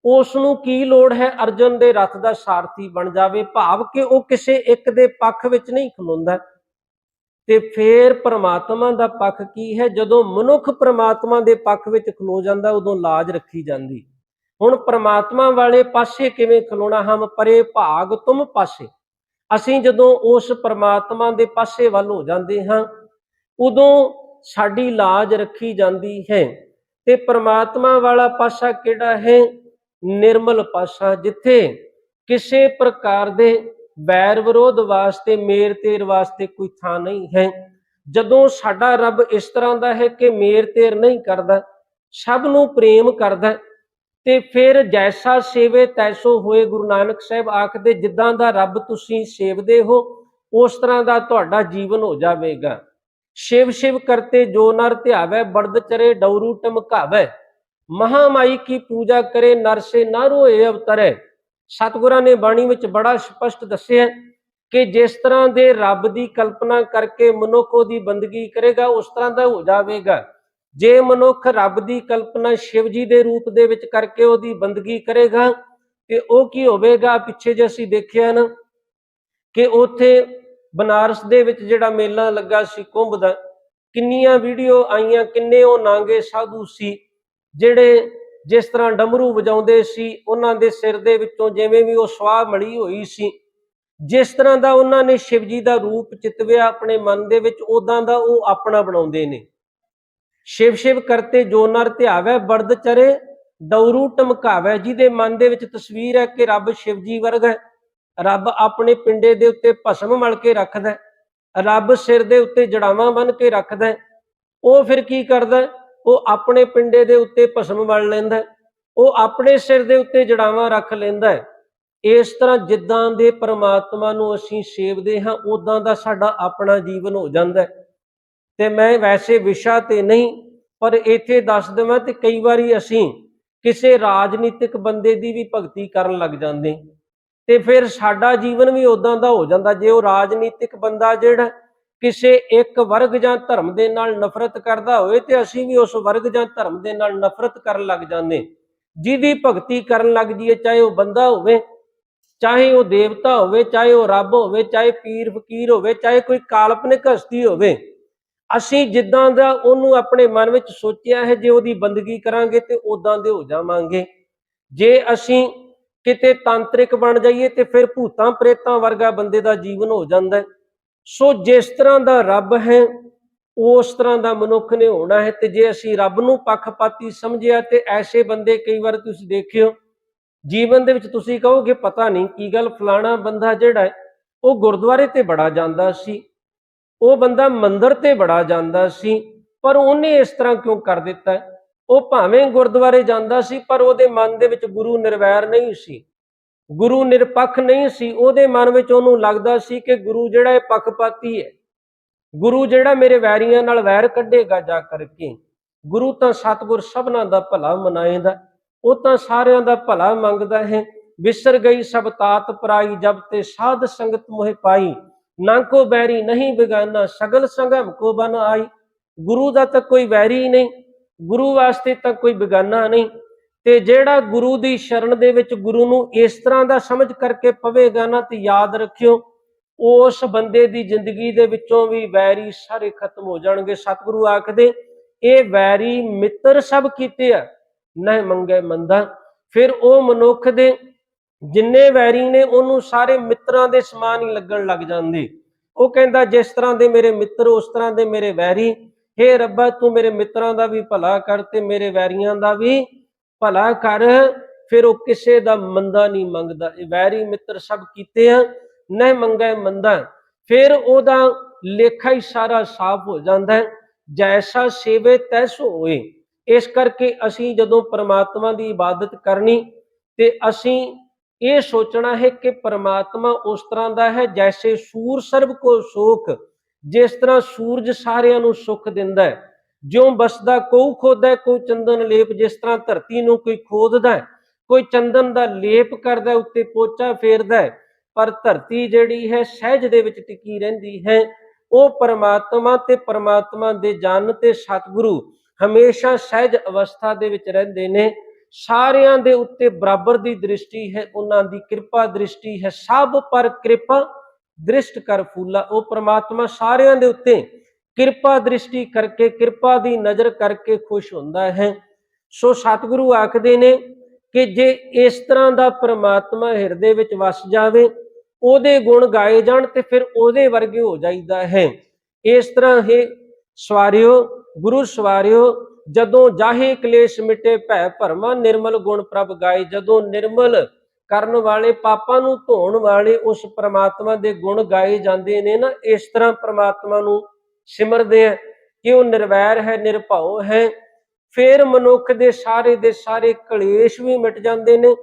ਉਸ ਨੂੰ ਕੀ ਲੋੜ ਹੈ ਅਰਜਨ ਦੇ ਰਥ ਦਾ ਸਾਰਥੀ ਬਣ ਜਾਵੇ? ਭਾਵ ਕਿ ਉਹ ਕਿਸੇ ਇੱਕ ਦੇ ਪੱਖ ਵਿੱਚ ਨਹੀਂ ਖਲੋਂਦਾ। ਤੇ ਫੇਰ ਪ੍ਰਮਾਤਮਾ ਦਾ ਪੱਖ ਕੀ ਹੈ? ਜਦੋਂ ਮਨੁੱਖ ਪ੍ਰਮਾਤਮਾ ਦੇ ਪੱਖ ਵਿੱਚ ਖਲੋ ਜਾਂਦਾ, ਉਦੋਂ ਲਾਜ ਰੱਖੀ ਜਾਂਦੀ। ਹੁਣ ਪ੍ਰਮਾਤਮਾ ਵਾਲੇ ਪਾਸੇ ਕਿਵੇਂ ਖਲੋਣਾ ਹਮ ਪਰੇ ਭਾਗ ਤੁਮ ਪਾਸੇ? ਅਸੀਂ ਜਦੋਂ ਉਸ ਪ੍ਰਮਾਤਮਾ ਦੇ ਪਾਸੇ ਵੱਲ ਹੋ ਜਾਂਦੇ ਹਾਂ, ਉਦੋਂ ਸਾਡੀ ਲਾਜ ਰੱਖੀ ਜਾਂਦੀ ਹੈ। ਤੇ ਪ੍ਰਮਾਤਮਾ ਵਾਲਾ ਪਾਸਾ ਕਿਹੜਾ ਹੈ? ਨਿਰਮਲ ਪਾਸਾ ਜਿੱਥੇ ਕਿਸੇ ਪ੍ਰਕਾਰ ਦੇ ਵੈਰ ਵਿਰੋਧ ਵਾਸਤੇ, ਮੇਰ ਤੇਰ ਵਾਸਤੇ ਕੋਈ ਥਾਂ ਨਹੀਂ ਹੈ। ਜਦੋਂ ਸਾਡਾ ਰੱਬ ਇਸ ਤਰ੍ਹਾਂ ਦਾ ਹੈ ਕਿ ਮੇਰ ਤੇਰ ਨਹੀਂ ਕਰਦਾ, ਸਭ ਨੂੰ ਪ੍ਰੇਮ ਕਰਦਾ, ਤੇ ਫਿਰ ਜੈਸਾ ਸੇਵੇ ਤੈਸੋ ਹੋਏ ਗੁਰੂ ਨਾਨਕ ਸਾਹਿਬ ਆਖਦੇ, ਜਿੱਦਾਂ ਦਾ ਰੱਬ ਤੁਸੀਂ ਸੇਵਦੇ ਹੋ, ਉਸ ਤਰ੍ਹਾਂ ਦਾ ਤੁਹਾਡਾ ਜੀਵਨ ਹੋ ਜਾਵੇਗਾ। ਸ਼ਿਵ ਸ਼ਿਵ ਕਰਤੇ ਜੋ ਨਰ ਧਿਆਵੈ, ਬੜਦ ਚਰੇ ਡੌਰੂ ਟਮਕਾਵੈ। ਮਹਾਮਾਈ ਕੀ ਪੂਜਾ ਕਰੇ, ਨਰ ਸੇ ਨਾ ਰੋਏ ਅਵਤਰੈ ਸਤਿਗੁਰਾਂ ਨੇ ਬਾਣੀ ਵਿੱਚ ਬੜਾ ਸਪਸ਼ਟ ਦੱਸਿਆ ਕਿ ਜਿਸ ਤਰ੍ਹਾਂ ਦੇ ਰੱਬ ਦੀ ਕਲਪਨਾ ਕਰਕੇ ਮਨੁੱਖ ਉਹਦੀ ਬੰਦਗੀ ਕਰੇਗਾ, ਉਸ ਤਰ੍ਹਾਂ ਦਾ ਹੋ ਜਾਵੇਗਾ। ਜੇ ਮਨੁੱਖ ਰੱਬ ਦੀ ਕਲਪਨਾ ਸ਼ਿਵ ਜੀ ਦੇ ਰੂਪ ਦੇ ਵਿੱਚ ਕਰਕੇ ਉਹਦੀ ਬੰਦਗੀ ਕਰੇਗਾ, ਤੇ ਉਹ ਕੀ ਹੋਵੇਗਾ? ਪਿੱਛੇ ਜੇ ਅਸੀਂ ਦੇਖਿਆ ਨਾ ਕਿ ਉੱਥੇ ਬਨਾਰਸ ਦੇ ਵਿੱਚ ਜਿਹੜਾ ਮੇਲਾ ਲੱਗਾ ਸੀ, ਕੁੰਭ ਦਾ, ਕਿੰਨੀਆਂ ਵੀਡੀਓ ਆਈਆਂ, ਕਿੰਨੇ ਉਹ ਨਾਂਗੇ ਸਾਧੂ ਸੀ। ਜਿਹੜੇ ਜਿਸ ਤਰ੍ਹਾਂ ਡਮਰੂ ਵਜਾਉਂਦੇ ਸੀ, ਉਹਨਾਂ ਦੇ ਸਿਰ ਦੇ ਵਿੱਚੋਂ ਜਿਵੇਂ ਵੀ ਉਹ ਸਵਾਹ ਮਲੀ ਹੋਈ ਸੀ, ਜਿਸ ਤਰ੍ਹਾਂ ਦਾ ਉਹਨਾਂ ਨੇ ਸ਼ਿਵਜੀ ਦਾ ਰੂਪ ਚਿਤਵਿਆ ਆਪਣੇ ਮਨ ਦੇ ਵਿੱਚ ਉਦਾਂ ਦਾ ਉਹ ਆਪਣਾ ਬਣਾਉਂਦੇ ਨੇ। ਸ਼ਿਵ ਸ਼ਿਵ ਕਰਤੇ ਜੋ ਨਰ ਧਿਆਵੈ ਬਰਦ ਚਰੇ ਡੌਰੂ ਟਮਕਾਵੈ, ਜਿਹਦੇ ਮਨ ਦੇ ਵਿੱਚ ਤਸਵੀਰ ਹੈ ਕਿ ਰੱਬ ਸ਼ਿਵਜੀ ਵਰਗ ਹੈ। ਰੱਬ ਆਪਣੇ ਪਿੰਡੇ ਦੇ ਉੱਤੇ ਭਸਮ ਮਲ ਕੇ ਰੱਖਦਾ ਰੱਬ ਸਿਰ ਦੇ ਉੱਤੇ ਜੜਾਵਾਂ ਬੰਨ ਕੇ ਰੱਖਦਾ ਉਹ ਫਿਰ ਕੀ ਕਰਦਾ ਉਹ ਆਪਣੇ ਪਿੰਡੇ ਦੇ ਉੱਤੇ ਭਸਮ ਮਲ ਲੈਂਦਾ ਉਹ ਆਪਣੇ ਸਿਰ ਦੇ ਉੱਤੇ ਜੜਾਵਾਂ ਰੱਖ ਲੈਂਦਾ ਹੈ। ਇਸ ਤਰ੍ਹਾਂ ਜਿੱਦਾਂ ਦੇ ਪਰਮਾਤਮਾ ਨੂੰ ਅਸੀਂ ਸੇਵਦੇ ਹਾਂ ਉਦਾਂ ਦਾ ਸਾਡਾ ਆਪਣਾ ਜੀਵਨ ਹੋ ਜਾਂਦਾ ਹੈ। ਤੇ ਮੈਂ ਵੈਸੇ ਵਿਸ਼ਾ ਤੇ ਨਹੀਂ, ਪਰ ਇੱਥੇ ਦੱਸ ਦੇਵਾਂ ਤੇ ਕਈ ਵਾਰੀ ਅਸੀਂ ਕਿਸੇ ਰਾਜਨੀਤਿਕ ਬੰਦੇ ਦੀ ਵੀ ਭਗਤੀ ਕਰਨ ਲੱਗ ਜਾਂਦੇ ਤੇ ਫਿਰ ਸਾਡਾ ਜੀਵਨ ਵੀ ਉਦਾਂ ਦਾ ਹੋ ਜਾਂਦਾ, ਜੇ ਉਹ ਰਾਜਨੀਤਿਕ ਬੰਦਾ ਜਿਹੜਾ ਕਿਸੇ ਇੱਕ ਵਰਗ ਜਾਂ ਧਰਮ ਦੇ ਨਾਲ ਨਫ਼ਰਤ ਕਰਦਾ ਹੋਵੇ ਤੇ ਅਸੀਂ ਵੀ ਉਸ ਵਰਗ ਜਾਂ ਧਰਮ ਦੇ ਨਾਲ ਨਫ਼ਰਤ ਕਰਨ ਲੱਗ ਜਾਂਦੇ ਜਿਹਦੀ ਭਗਤੀ ਕਰਨ ਲੱਗ ਜੀਏ ਚਾਹੇ ਉਹ ਬੰਦਾ ਹੋਵੇ, ਚਾਹੇ ਉਹ ਦੇਵਤਾ ਹੋਵੇ, ਚਾਹੇ ਉਹ ਰੱਬ ਹੋਵੇ, ਚਾਹੇ ਪੀਰ ਫਕੀਰ ਹੋਵੇ, ਚਾਹੇ ਕੋਈ ਕਾਲਪਨਿਕ ਹਸਤੀ ਹੋਵੇ, ਅਸੀਂ ਜਿੱਦਾਂ ਦਾ ਉਹਨੂੰ ਆਪਣੇ ਮਨ ਵਿੱਚ ਸੋਚਿਆ ਹੈ, ਜੇ ਉਹਦੀ ਬੰਦਗੀ ਕਰਾਂਗੇ ਤੇ ਉਦਾਂ ਦੇ ਹੋ ਜਾਵਾਂਗੇ। ਜੇ ਅਸੀਂ ਕਿਤੇ ਤਾਂਤਰਿਕ ਬਣ ਜਾਈਏ ਤੇ ਫਿਰ ਭੂਤਾਂ ਪ੍ਰੇਤਾਂ ਵਰਗਾ ਬੰਦੇ ਦਾ ਜੀਵਨ ਹੋ ਜਾਂਦਾ ਹੈ। ਸੋ ਜਿਸ ਤਰ੍ਹਾਂ ਦਾ ਰੱਬ ਹੈ, ਉਸ ਤਰ੍ਹਾਂ ਦਾ ਮਨੁੱਖ ਨੇ ਹੋਣਾ ਹੈ ਤੇ ਜੇ ਅਸੀਂ ਰੱਬ ਨੂੰ ਪੱਖਪਾਤੀ ਸਮਝਿਆ ਤੇ ਐਸੇ ਬੰਦੇ ਕਈ ਵਾਰ ਤੁਸੀਂ ਦੇਖਿਓ, ਜੀਵਨ ਦੇ ਵਿੱਚ ਤੁਸੀਂ ਕਹੋਗੇ ਪਤਾ ਨਹੀਂ ਕੀ ਗੱਲ, ਫਲਾਣਾ ਬੰਦਾ ਜਿਹੜਾ ਹੈ, ਉਹ ਗੁਰਦੁਆਰੇ ਤੇ ਬੜਾ ਜਾਂਦਾ ਸੀ, ਉਹ ਬੰਦਾ ਮੰਦਿਰ ਤੇ ਬੜਾ ਜਾਂਦਾ ਸੀ, ਪਰ ਉਹਨੇ ਇਸ ਤਰ੍ਹਾਂ ਕਿਉਂ ਕਰ ਦਿੱਤਾ ਉਹ ਭਾਵੇਂ ਗੁਰਦੁਆਰੇ ਜਾਂਦਾ ਸੀ, ਪਰ ਉਹਦੇ ਮਨ ਦੇ ਵਿੱਚ ਗੁਰੂ ਨਿਰਵੈਰ ਨਹੀਂ ਸੀ। ਗੁਰੂ ਨਿਰਪੱਖ ਨਹੀਂ ਸੀ, ਉਹਦੇ ਮਨ ਵਿੱਚ ਉਹਨੂੰ ਲੱਗਦਾ ਸੀ ਕਿ ਗੁਰੂ ਜਿਹੜਾ ਇਹ ਪੱਖਪਾਤੀ ਹੈ। ਗੁਰੂ ਜਿਹੜਾ ਮੇਰੇ ਵੈਰੀਆਂ ਨਾਲ ਵੈਰ ਕੱਢੇਗਾ ਜਾ ਕਰਕੇ। ਗੁਰੂ ਤਾਂ ਸਤਿਗੁਰ ਸਭਨਾਂ ਦਾ ਭਲਾ ਮਨਾਏਦਾ, ਉਹ ਤਾਂ ਸਾਰਿਆਂ ਦਾ ਭਲਾ ਮੰਗਦਾ ਹੈ। ਵਿਸਰ ਗਈ ਸਭ ਤਾਤ ਪਰਾਈ, ਜਬ ਤੇ ਸਾਧ ਸੰਗਤ ਮੋਹਿ ਪਾਈ। ਨਾ ਕੋ ਬੈਰੀ ਨਹੀਂ ਬਿਗਾਨਾ, ਸਗਲ ਸੰਗਮ ਕੋ ਬਨ ਆਈ। ਗੁਰੂ ਦਾ ਤਾਂ ਕੋਈ ਵੈਰੀ ਨਹੀਂ, ਗੁਰੂ ਵਾਸਤੇ ਤਾਂ ਕੋਈ ਬਿਗਾਨਾ ਨਹੀਂ। ਤੇ ਜਿਹੜਾ ਗੁਰੂ ਦੀ ਸ਼ਰਨ ਦੇ ਵਿੱਚ ਗੁਰੂ ਨੂੰ ਇਸ ਤਰ੍ਹਾਂ ਦਾ ਸਮਝ ਕਰਕੇ ਪਵੇਗਾ ਨਾ ਤੇ ਯਾਦ ਰੱਖਿਓ, ਉਸ ਬੰਦੇ ਦੀ ਜ਼ਿੰਦਗੀ ਦੇ ਵਿੱਚੋਂ ਵੀ ਵੈਰੀ ਸਾਰੇ ਖਤਮ ਹੋ ਜਾਣਗੇ। ਸਤਿਗੁਰੂ ਆਖਦੇ, ਇਹ ਵੈਰੀ ਮਿੱਤਰ ਸਭ ਕੀਤੇ ਆ ਨਹਿ ਮੰਗੇ ਮੰਦਾ। ਫਿਰ ਉਹ ਮਨੁੱਖ ਦੇ ਜਿੰਨੇ ਵੈਰੀ ਨੇ, ਉਹਨੂੰ ਸਾਰੇ ਮਿੱਤਰਾਂ ਦੇ ਸਮਾਨ ਹੀ ਲੱਗਣ ਲੱਗ ਜਾਂਦੇ। ਉਹ ਕਹਿੰਦਾ, ਜਿਸ ਤਰ੍ਹਾਂ ਦੇ ਮੇਰੇ ਮਿੱਤਰ, ਉਸ ਤਰ੍ਹਾਂ ਦੇ ਮੇਰੇ ਵੈਰੀ। ਹੇ ਰੱਬਾ, ਤੂੰ ਮੇਰੇ ਮਿੱਤਰਾਂ ਦਾ ਵੀ ਭਲਾ ਕਰ ਤੇ ਮੇਰੇ ਵੈਰੀਆਂ ਦਾ ਵੀ ਭਲਾ ਕਰ, ਫਿਰ ਉਹ ਕਿਸੇ ਦਾ ਮੰਦਾ ਨਹੀਂ ਮੰਗਦਾ। ਇਹ ਵੈਰੀ ਮਿੱਤਰ ਸਭ ਕੀਤੇ ਆ, ਨਹੀਂ ਮੰਗੇ ਮੰਦਾ। ਫਿਰ ਉਹਦਾ ਲੇਖਾ ਹੀ ਸਾਰਾ ਸਾਫ਼ ਹੋ ਜਾਂਦਾ ਹੈ, ਜੈਸਾ ਸੇਵੇ ਤੈਸੋ ਹੋਏ। ਇਸ ਕਰਕੇ ਅਸੀਂ ਜਦੋਂ ਪਰਮਾਤਮਾ ਦੀ ਇਬਾਦਤ ਕਰਨੀ, ਤੇ ਅਸੀਂ ਇਹ ਸੋਚਣਾ ਹੈ ਕਿ ਪ੍ਰਮਾਤਮਾ ਉਸ ਤਰ੍ਹਾਂ ਦਾ ਹੈ ਜੈਸੇ ਸੂਰ ਸਰਬ ਕੋ ਸੋਖ, ਜਿਸ ਤਰ੍ਹਾਂ ਸੂਰਜ ਸਾਰਿਆਂ ਨੂੰ ਸੁੱਖ ਦਿੰਦਾ ਹੈ। ਜਿਉਂ ਬਸਦਾ ਕੋਈ ਖੋਦਾ ਕੋਈ ਚੰਦਨ ਲੇਪ, ਜਿਸ ਤਰ੍ਹਾਂ ਧਰਤੀ ਨੂੰ ਕੋਈ ਖੋਦਦਾ ਹੈ, ਕੋਈ ਚੰਦਨ ਦਾ ਲੇਪ ਕਰਦਾ ਉੱਤੇ ਪੋਚਾ ਫੇਰਦਾ ਪਰ ਧਰਤੀ ਜਿਹੜੀ ਹੈ, ਸਹਿਜ ਦੇ ਵਿੱਚ ਟਿਕੀ ਰਹਿੰਦੀ ਹੈ। ਉਹ ਪਰਮਾਤਮਾ ਤੇ ਪਰਮਾਤਮਾ ਦੇ ਜਨ ਤੇ ਸਤਿਗੁਰੂ ਹਮੇਸ਼ਾ ਸਹਿਜ ਅਵਸਥਾ ਦੇ ਵਿੱਚ ਰਹਿੰਦੇ ਨੇ। ਸਾਰਿਆਂ ਦੇ ਉੱਤੇ ਬਰਾਬਰ ਦੀ ਦ੍ਰਿਸ਼ਟੀ ਹੈ, ਉਹਨਾਂ ਦੀ ਕਿਰਪਾ ਦ੍ਰਿਸ਼ਟੀ ਹੈ। ਸਭ ਪਰ ਕਿਰਪਾ ਦ੍ਰਿਸ਼ਟ ਕਰ ਫੂਲਾ। ਉਹ ਪ੍ਰਮਾਤਮਾ ਸਾਰਿਆਂ ਦੇ ਉੱਤੇ ਕਿਰਪਾ ਦ੍ਰਿਸ਼ਟੀ ਕਰਕੇ, ਕਿਰਪਾ ਦੀ ਨਜ਼ਰ ਕਰਕੇ ਖੁਸ਼ ਹੁੰਦਾ ਹੈ। ਸੋ ਸਤਿਗੁਰੂ ਆਖਦੇ ਨੇ ਕਿ ਜੇ ਇਸ ਤਰ੍ਹਾਂ ਦਾ ਪ੍ਰਮਾਤਮਾ ਹਿਰਦੇ ਵਿੱਚ ਵਸ ਜਾਵੇ, ਉਹਦੇ ਗੁਣ ਗਾਏ ਜਾਣ ਤੇ ਫਿਰ ਉਹਦੇ ਵਰਗੇ ਹੋ ਜਾਈਦਾ ਹੈ। ਇਸ ਤਰ੍ਹਾਂ ਹੀ ਸਵਾਰਿਓ, ਗੁਰੂ ਸਵਾਰਿਓ, ਜਦੋਂ ਜਾਹੇ ਕਲੇਸ਼ ਮਿਟੇ ਭੈ ਭਰਮਾ, ਨਿਰਮਲ ਗੁਣ ਪ੍ਰਭ ਗਾਏ, ਜਦੋਂ ਨਿਰਮਲ ਕਰਨ ਵਾਲੇ ਪਾਪਾਂ ਨੂੰ ਧੋਣ ਵਾਲੇ ਉਸ ਪ੍ਰਮਾਤਮਾ ਦੇ ਗੁਣ ਗਾਏ ਜਾਂਦੇ ਨੇ ਨਾ, ਇਸ ਤਰ੍ਹਾਂ ਪ੍ਰਮਾਤਮਾ ਨੂੰ ਸਿਮਰਦੇ ਆ ਕਿ ਉਹ ਨਿਰਵੈਰ ਹੈ, ਨਿਰਭਉ ਹੈ? ਫਿਰ ਮਨੁੱਖ ਦੇ ਸਾਰੇ ਦੇ ਸਾਰੇ ਕਲੇਸ਼ ਵੀ ਮਿਟ ਜਾਂਦੇ ਨੇ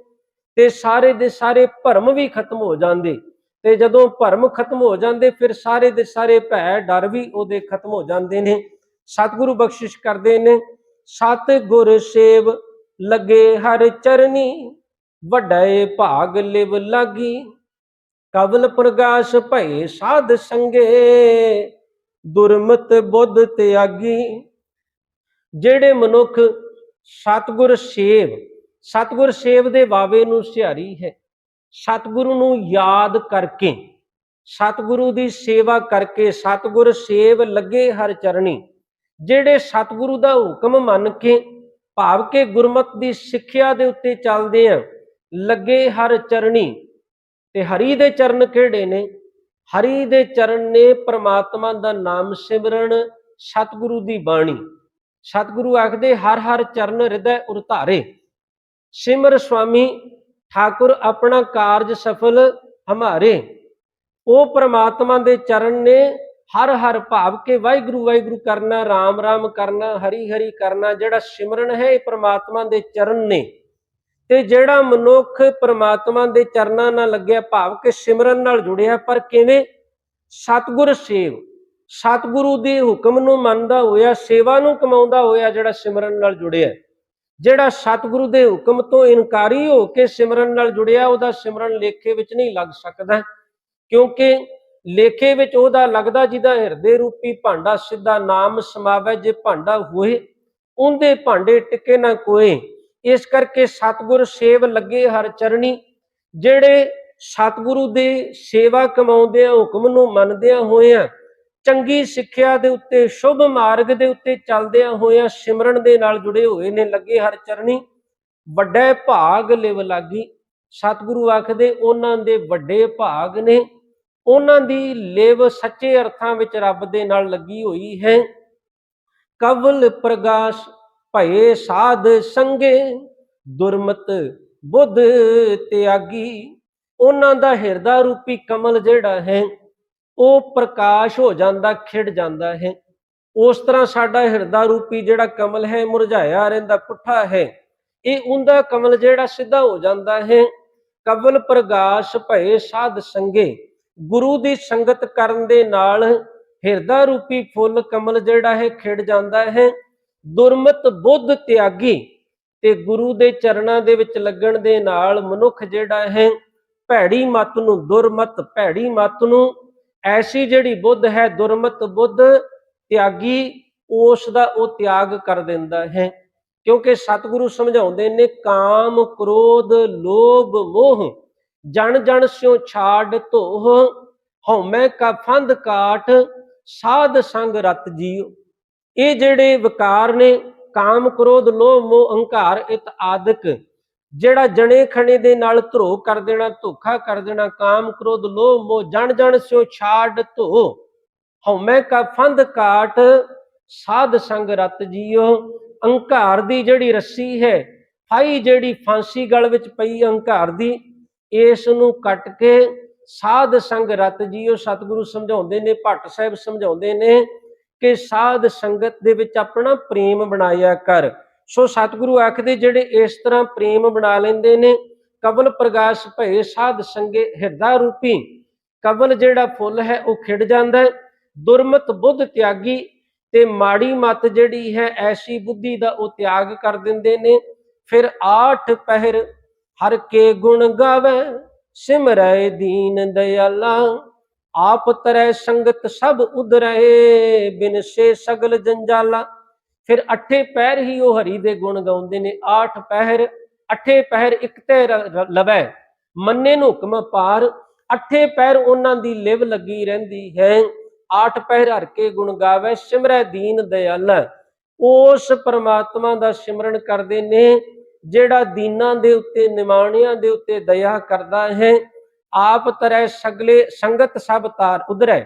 ਤੇ ਸਾਰੇ ਦੇ ਸਾਰੇ ਭਰਮ ਵੀ ਖਤਮ ਹੋ ਜਾਂਦੇ। ਤੇ ਜਦੋਂ ਭਰਮ ਖਤਮ ਹੋ ਜਾਂਦੇ, ਫਿਰ ਸਾਰੇ ਦੇ ਸਾਰੇ ਭੈ ਡਰ ਵੀ ਉਹਦੇ ਖਤਮ ਹੋ ਜਾਂਦੇ ਨੇ। ਸਤਿਗੁਰੂ ਬਖਸ਼ਿਸ਼ ਕਰਦੇ ਨੇ ਸਤ ਗੁਰ ਸੇਵ ਲੱਗੇ ਹਰ ਚਰਨੀ, ਵੱਡੇ ਭਾਗ ਲਿਵ ਲਾਗੀ। ਕਵਲ ਪ੍ਰਗਾਸ਼ ਭਏ ਸਾਧ ਸੰਗੇ ਦੁਰਮਤ ਬੁੱਧ ਤਿਆਗੀ, ਜਿਹੜੇ ਮਨੁੱਖ ਸਤਗੁਰ ਸੇਵ, ਸਤਿਗੁਰ ਸੇਵ ਦੇ ਵਾਵੇ ਨੂੰ ਸਿਹਾਰੀ ਹੈ। ਸਤਿਗੁਰੂ ਨੂੰ ਯਾਦ ਕਰਕੇ, ਸਤਿਗੁਰੂ ਦੀ ਸੇਵਾ ਕਰਕੇ ਸਤਿਗੁਰ ਸੇਵ ਲੱਗੇ ਹਰ ਚਰਣੀ, ਜਿਹੜੇ ਸਤਿਗੁਰੂ ਦਾ ਹੁਕਮ ਮੰਨ ਕੇ, ਭਾਵ ਕੇ ਗੁਰਮਤ ਦੀ ਸਿੱਖਿਆ ਦੇ ਉੱਤੇ ਚੱਲਦੇ ਆ, ਲੱਗੇ ਹਰ ਚਰਣੀ। ਤੇ ਹਰੀ ਦੇ ਚਰਨ ਕਿਹੜੇ ਨੇ? ਹਰੀ ਦੇ ਚਰਨ ਨੇ ਪ੍ਰਮਾਤਮਾ ਦਾ ਨਾਮ ਸਿਮਰਨ ਸਤਿਗੁਰੂ ਦੀ ਬਾਣੀ। ਸਤਿਗੁਰੂ ਆਖਦੇ, ਹਰ ਹਰ ਚਰਨ ਹਿਰਦੈ ਉਰਧਾਰੇ। ਸਿਮਰ ਸੁਆਮੀ, ਠਾਕੁਰ ਆਪਣਾ ਕਾਰਜ ਸਫਲ ਹਮਾਰੇ। ਉਹ ਪ੍ਰਮਾਤਮਾ ਦੇ ਚਰਨ ਨੇ ਹਰ ਹਰ ਭਾਵ ਕੇ ਵਾਹਿਗੁਰੂ ਵਾਹਿਗੁਰੂ ਕਰਨਾ RAM RAM ਕਰਨਾ, ਹਰੀ ਹਰੀ ਕਰਨਾ, ਜਿਹੜਾ ਸਿਮਰਨ ਹੈ, ਇਹ ਪ੍ਰਮਾਤਮਾ ਦੇ ਚਰਨ ਨੇ। ਤੇ ਜਿਹੜਾ ਮਨੁੱਖ ਪ੍ਰਮਾਤਮਾ ਦੇ ਚਰਨਾਂ ਨਾਲ ਲੱਗਿਆ ਭਾਵ ਕਿ ਸਿਮਰਨ ਨਾਲ ਜੁੜਿਆ, ਪਰ ਕਿਵੇਂ? ਸਤਿਗੁਰ ਸੇਵ। ਸਤਿਗੁਰੂ ਦੇ ਹੁਕਮ ਨੂੰ ਮੰਨਦਾ ਹੋਇਆ, ਸੇਵਾ ਨੂੰ ਕਮਾਉਂਦਾ ਹੋਇਆ ਜਿਹੜਾ ਸਿਮਰਨ ਨਾਲ ਜੁੜਿਆ, ਜਿਹੜਾ ਸਤਿਗੁਰੂ ਦੇ ਹੁਕਮ ਤੋਂ ਇਨਕਾਰੀ ਹੋ ਕੇ ਸਿਮਰਨ ਨਾਲ ਜੁੜਿਆ, ਉਹਦਾ ਸਿਮਰਨ ਲੇਖੇ ਵਿੱਚ ਨਹੀਂ ਲੱਗ ਸਕਦਾ, ਕਿਉਂਕਿ ਲੇਖੇ ਵਿੱਚ ਉਹਦਾ ਲੱਗਦਾ ਜਿਹਦਾ ਹਿਰਦੇ ਰੂਪੀ ਭਾਂਡਾ ਸਿੱਧਾ ਨਾਮ ਸਮਾਵੇ, ਜੇ ਭਾਂਡਾ ਹੋਏ, ਉਹਦੇ ਭਾਂਡੇ ਟਿਕੇ ਨਾ ਕੋਏ ਇਸ ਕਰਕੇ ਸਤਿਗੁਰ ਸੇਵ ਲੱਗੇ ਹਰ ਚਰਣੀ। ਜਿਹੜੇ ਸਤਿਗੁਰੂ ਦੇ ਸੇਵਾ ਕਮਾਉਂਦੇ ਆ, ਹੁਕਮ ਨੂੰ ਮੰਨਦਿਆਂ ਹੋਇਆਂ ਚੰਗੀ ਸਿੱਖਿਆ ਦੇ ਉੱਤੇ, ਸ਼ੁਭ ਮਾਰਗ ਦੇ ਉੱਤੇ ਚੱਲਦਿਆਂ ਹੋਇਆਂ ਸਿਮਰਨ ਦੇ ਨਾਲ ਜੁੜੇ ਹੋਏ ਨੇ ਲੱਗੇ ਹਰ ਚਰਣੀ। ਵੱਡੇ ਭਾਗ ਲਿਵ ਲਾਗੀ। ਸਤਿਗੁਰੂ ਆਖਦੇ, ਉਹਨਾਂ ਦੇ ਵੱਡੇ ਭਾਗ ਨੇ। ਉਹਨਾਂ ਦੀ ਲਿਵ ਸੱਚੇ ਅਰਥਾਂ ਵਿੱਚ ਰੱਬ ਦੇ ਨਾਲ ਲੱਗੀ ਹੋਈ ਹੈ। ਕਵਲ ਪ੍ਰਗਾਸ਼ ਭਏ ਸਾਧ ਸੰਗੇ, ਦੁਰਮਤ ਬੁੱਧ ਤਿਆਗੀ। ਉਹਨਾਂ ਦਾ ਹਿਰਦਾ ਰੂਪੀ ਕਮਲ ਜਿਹੜਾ ਹੈ, ਉਹ ਪ੍ਰਕਾਸ਼ ਹੋ ਜਾਂਦਾ, ਖਿੜ ਜਾਂਦਾ ਹੈ। ਉਸ ਤਰ੍ਹਾਂ ਸਾਡਾ ਹਿਰਦਾ ਰੂਪੀ ਜਿਹੜਾ ਕਮਲ ਹੈ, ਮੁਰਝਾਇਆ ਰਹਿੰਦਾ, ਪੁੱਠਾ ਹੈ। ਇਹ ਉਹਦਾ ਕਮਲ ਜਿਹੜਾ ਸਿੱਧਾ ਹੋ ਜਾਂਦਾ ਹੈ। ਕਵਲ ਪ੍ਰਗਾਸ਼ ਭਏ ਸਾਧ ਸੰਗੇ, ਗੁਰੂ ਦੀ ਸੰਗਤ ਕਰਨ ਦੇ ਨਾਲ ਹਿਰਦਾ ਰੂਪੀ ਫੁੱਲ ਕਮਲ ਜਿਹੜਾ ਹੈ, ਖਿੜ ਜਾਂਦਾ ਹੈ। ਦੁਰਮਤ ਬੁੱਧ ਤਿਆਗੀ, ਤੇ ਗੁਰੂ ਦੇ ਚਰਨਾਂ ਦੇ ਵਿੱਚ ਲੱਗਣ ਦੇ ਨਾਲ ਮਨੁੱਖ ਜਿਹੜਾ ਹੈ, ਭੈੜੀ ਮਤ ਨੂੰ ਦੁਰਮਤ, ਭੈੜੀ ਮਤ ਨੂੰ, ਐਸੀ ਜਿਹੜੀ ਬੁੱਧ ਹੈ, ਦੁਰਮਤ ਬੁੱਧ ਤਿਆਗੀ, ਉਸ ਦਾ ਉਹ ਤਿਆਗ ਕਰ ਦਿੰਦਾ ਹੈ। ਕਿਉਂਕਿ ਸਤਿਗੁਰੂ ਸਮਝਾਉਂਦੇ ਨੇ, ਕਾਮ, ਕ੍ਰੋਧ, ਲੋਭ, ਮੋਹ, ਜਣ ਜਣ ਸਿਉ ਛਾੜ ਧੋਹ ਹਉਮੈ ਕਾ ਫੰਦ ਕਾਟ, ਸਾਧ ਸੰਗ ਰਤ ਜੀਓ ਇਹ ਜਿਹੜੇ ਵਿਕਾਰ ਨੇ, ਕਾਮ, ਕ੍ਰੋਧ, ਲੋਭ, ਮੋਹ, ਅਹੰਕਾਰ, ਇਤ ਆਦਿਕ, ਜਿਹੜਾ ਜਣੇ ਖਣੇ ਦੇ ਨਾਲ ਧਰੋ ਕਰ ਦੇਣਾ, ਧੋਖਾ ਕਰ ਦੇਣਾ, ਕਾਮ, ਕ੍ਰੋਧ, ਲੋਭ, ਮੋਹ, ਜਣ ਜਣ ਸਿਓ ਛਾੜ ਧੋ। ਹਉਮੈ ਕਾ ਫੰਦ ਕਾਟ, ਸਾਧ ਸੰਗ ਰਤ ਜੀਓ ਅਹੰਕਾਰ ਦੀ ਜਿਹੜੀ ਰੱਸੀ ਹੈ, ਫਾਈ ਜਿਹੜੀ ਫਾਂਸੀ ਗਲ ਵਿੱਚ ਪਈ ਅਹੰਕਾਰ ਦੀ, ਇਸ ਨੂੰ ਕੱਟ ਕੇ ਸਾਧ ਸੰਗ ਰਤ ਜੀਓ ਸਤਿਗੁਰੂ ਸਮਝਾਉਂਦੇ ਨੇ, ਭੱਟ ਸਾਹਿਬ ਸਮਝਾਉਂਦੇ ਨੇ ਕਿ ਸਾਧ ਸੰਗਤ ਦੇ ਵਿੱਚ ਆਪਣਾ ਪ੍ਰੇਮ ਬਣਾਇਆ ਕਰ। ਸੋ ਸਤਿਗੁਰੂ ਆਖਦੇ ਜਿਹੜੇ ਇਸ ਤਰ੍ਹਾਂ ਪ੍ਰੇਮ ਬਣਾ ਲੈਂਦੇ ਨੇ ਕਬਲ ਪ੍ਰਗਾਸ਼ ਭਏ ਸਾਧ ਸੰਗੇ ਹਿਰਦਾ ਰੂਪੀ। ਕਬਲ ਜਿਹੜਾ ਫੁੱਲ ਹੈ ਉਹ ਖਿੜ ਜਾਂਦਾ ਹੈ, ਦੁਰਮਤ ਬੁੱਧ ਤਿਆਗੀ ਤੇ ਮਾੜੀ ਮਤ ਜਿਹੜੀ ਹੈ ਐਸੀ ਬੁੱਧੀ ਦਾ ਉਹ ਤਿਆਗ ਕਰ ਦਿੰਦੇ ਨੇ। ਫਿਰ ਆਠ ਪਹਿਰ ਹਰ ਕੇ ਗੁਣ ਗਾਵੇ, ਸਿਮਰੈ ਦੀਨ ਦਇਆਲਾ। ਆਪ ਤਰੈ ਸੰਗਤ ਸਭ ਉਧਰੈ ਬਿਨ ਸੇ ਸਗਲ ਜੰਜਾਲਾ। ਫਿਰ ਅਠੇ ਪਹਿਰ ਹੀ ਉਹ ਹਰੀ ਦੇ ਗੁਣ ਗਾਉਂਦੇ ਨੇ, ਆਠ ਪਹਿਰ, ਅਠੇ ਪਹਿਰ ਇੱਕ ਤੇ ਲਵੈ, ਮੰਨੇ ਨੂੰ ਹੁਕਮ ਪਾਰ। ਅਠੇ ਪਹਿਰ ਉਹਨਾਂ ਦੀ ਲਿਵ ਲੱਗੀ ਰਹਿੰਦੀ ਹੈ, ਆਠ ਪਹਿਰ ਹਰ ਕੇ ਗੁਣ ਗਾਵੇ, ਸਿਮਰੈ ਦੀਨ ਦਇਆਲਾ ਉਸ ਪਰਮਾਤਮਾ ਦਾ ਸਿਮਰਨ ਕਰਦੇ ਨੇ, ਜਿਹੜਾ ਦੀਨਾਂ ਦੇ ਉੱਤੇ, ਨਿਮਾਣਿਆਂ ਦੇ ਉੱਤੇ ਦਇਆ ਕਰਦਾ ਹੈ। ਆਪ ਤਰੈ ਸਗਲੇ, ਸੰਗਤ ਸਭ ਤਾਰ ਉਧਰੈ।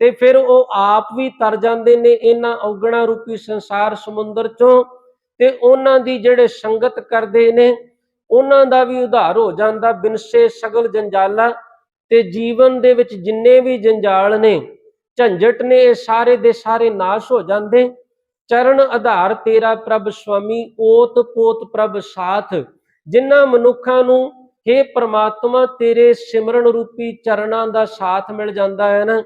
ਤੇ ਫਿਰ ਉਹ ਆਪ ਵੀ ਤਰ ਜਾਂਦੇ ਨੇ ਇਹਨਾਂ ਔਗਣਾ ਰੂਪੀ ਸੰਸਾਰ ਸਮੁੰਦਰ ਚੋਂ। ਤੇ ਉਹਨਾਂ ਦੀ ਜਿਹੜੇ ਸੰਗਤ ਕਰਦੇ ਨੇ, ਉਹਨਾਂ ਦਾ ਵੀ ਉਧਾਰ ਹੋ ਜਾਂਦਾ ਬਿਨਸੇ ਸਗਲ ਜੰਜਾਲਾ। ਤੇ ਜੀਵਨ ਦੇ ਵਿੱਚ ਜਿੰਨੇ ਵੀ ਜੰਜਾਲ ਨੇ, ਝੰਜਟ ਨੇ, ਇਹ ਸਾਰੇ ਦੇ ਸਾਰੇ ਨਾਸ਼ ਹੋ ਜਾਂਦੇ। ਚਰਨ ਆਧਾਰ ਤੇਰਾ ਪ੍ਰਭ ਸੁਆਮੀ ਓਤ ਪੋਤ ਪ੍ਰਭ ਸਾਥ। ਜਿਨ੍ਹਾਂ ਮਨੁੱਖਾਂ ਨੂੰ हे ਪ੍ਰਮਾਤਮਾ, ਤੇਰੇ ਸਿਮਰਨ ਰੂਪੀ ਚਰਨਾਂ ਦਾ ਸਾਥ ਮਿਲ ਜਾਂਦਾ ਹੈ ਨਾ।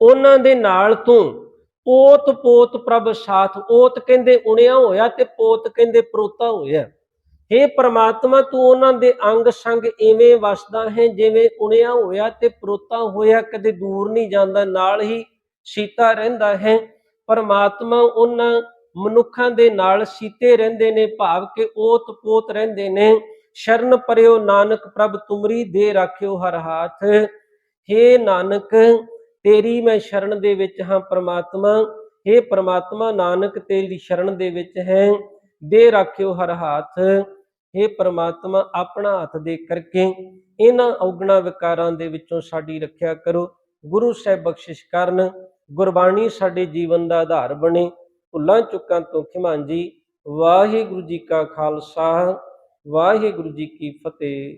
ਉਹਨਾਂ ਦੇ ਨਾਲ ਤੂੰ ਓਤ ਪੋਤ ਪ੍ਰਭ ਸਾਥ, ਓਤ ਕਹਿੰਦੇ ਉਣਿਆ ਹੋਇਆ ਤੇ ਪੋਤ ਕਹਿੰਦੇ ਪਰੋਤਾ ਹੋਇਆ। हे ਪ੍ਰਮਾਤਮਾ, ਤੂੰ ਉਹਨਾਂ ਦੇ ਅੰਗ ਸੰਗ ਐਵੇਂ ਵਸਦਾ ਹੈ ਜਿਵੇਂ ਉਣਿਆ ਹੋਇਆ ਤੇ ਪਰੋਤਾ ਹੋਇਆ ਕਦੇ ਦੂਰ ਨਹੀਂ ਜਾਂਦਾ, ਨਾਲ ਹੀ ਸੀਤਾ ਰਹਿੰਦਾ ਹੈ। ਪਰਮਾਤਮਾ, ਉਹਨਾਂ ਮਨੁੱਖਾਂ ਦੇ ਨਾਲ ਸੀਤੇ ਰਹਿੰਦੇ ਨੇ, ਭਾਵ ਕਿ ਓਤ ਪੋਤ ਰਹਿੰਦੇ ਨੇ। ਸ਼ਰਨ ਪਰਿਓ ਨਾਨਕ ਪ੍ਰਭ ਤੁਮਰੀ ਦੇ ਰਾਖਿਓ ਹਰ ਹਾਥ। ਹੇ ਨਾਨਕ, ਤੇਰੀ ਮੈਂ ਸ਼ਰਨ ਦੇ ਵਿੱਚ ਹਾਂ ਪ੍ਰਮਾਤਮਾ। ਹੇ ਪ੍ਰਮਾਤਮਾ, ਨਾਨਕ ਤੇਰੀ ਸ਼ਰਨ ਦੇ ਵਿੱਚ ਹੈ, ਦੇ ਰਾਖਿਓ ਹਰ ਹਾਥ। ਹੇ ਪ੍ਰਮਾਤਮਾ, ਆਪਣਾ ਹੱਥ ਦੇ ਕਰਕੇ ਇਹਨਾਂ ਔਗਣਾ ਵਿਕਾਰਾਂ ਦੇ ਵਿੱਚੋਂ ਸਾਡੀ ਰੱਖਿਆ ਕਰੋ। ਗੁਰੂ ਸਾਹਿਬ ਬਖਸ਼ਿਸ਼ ਕਰਨ, ਗੁਰਬਾਣੀ ਸਾਡੇ ਜੀਵਨ ਦਾ ਆਧਾਰ ਬਣੇ। ਭੁੱਲਾਂ ਚੁੱਕਾਂ ਤੋਂ ਖਿਮਾਂਜੀ ਵਾਹਿਗੁਰੂ ਜੀ ਕਾ ਖਾਲਸਾ। ਵਾਹਿਗੁਰੂ ਜੀ ਕੀ ਫਤਿਹ।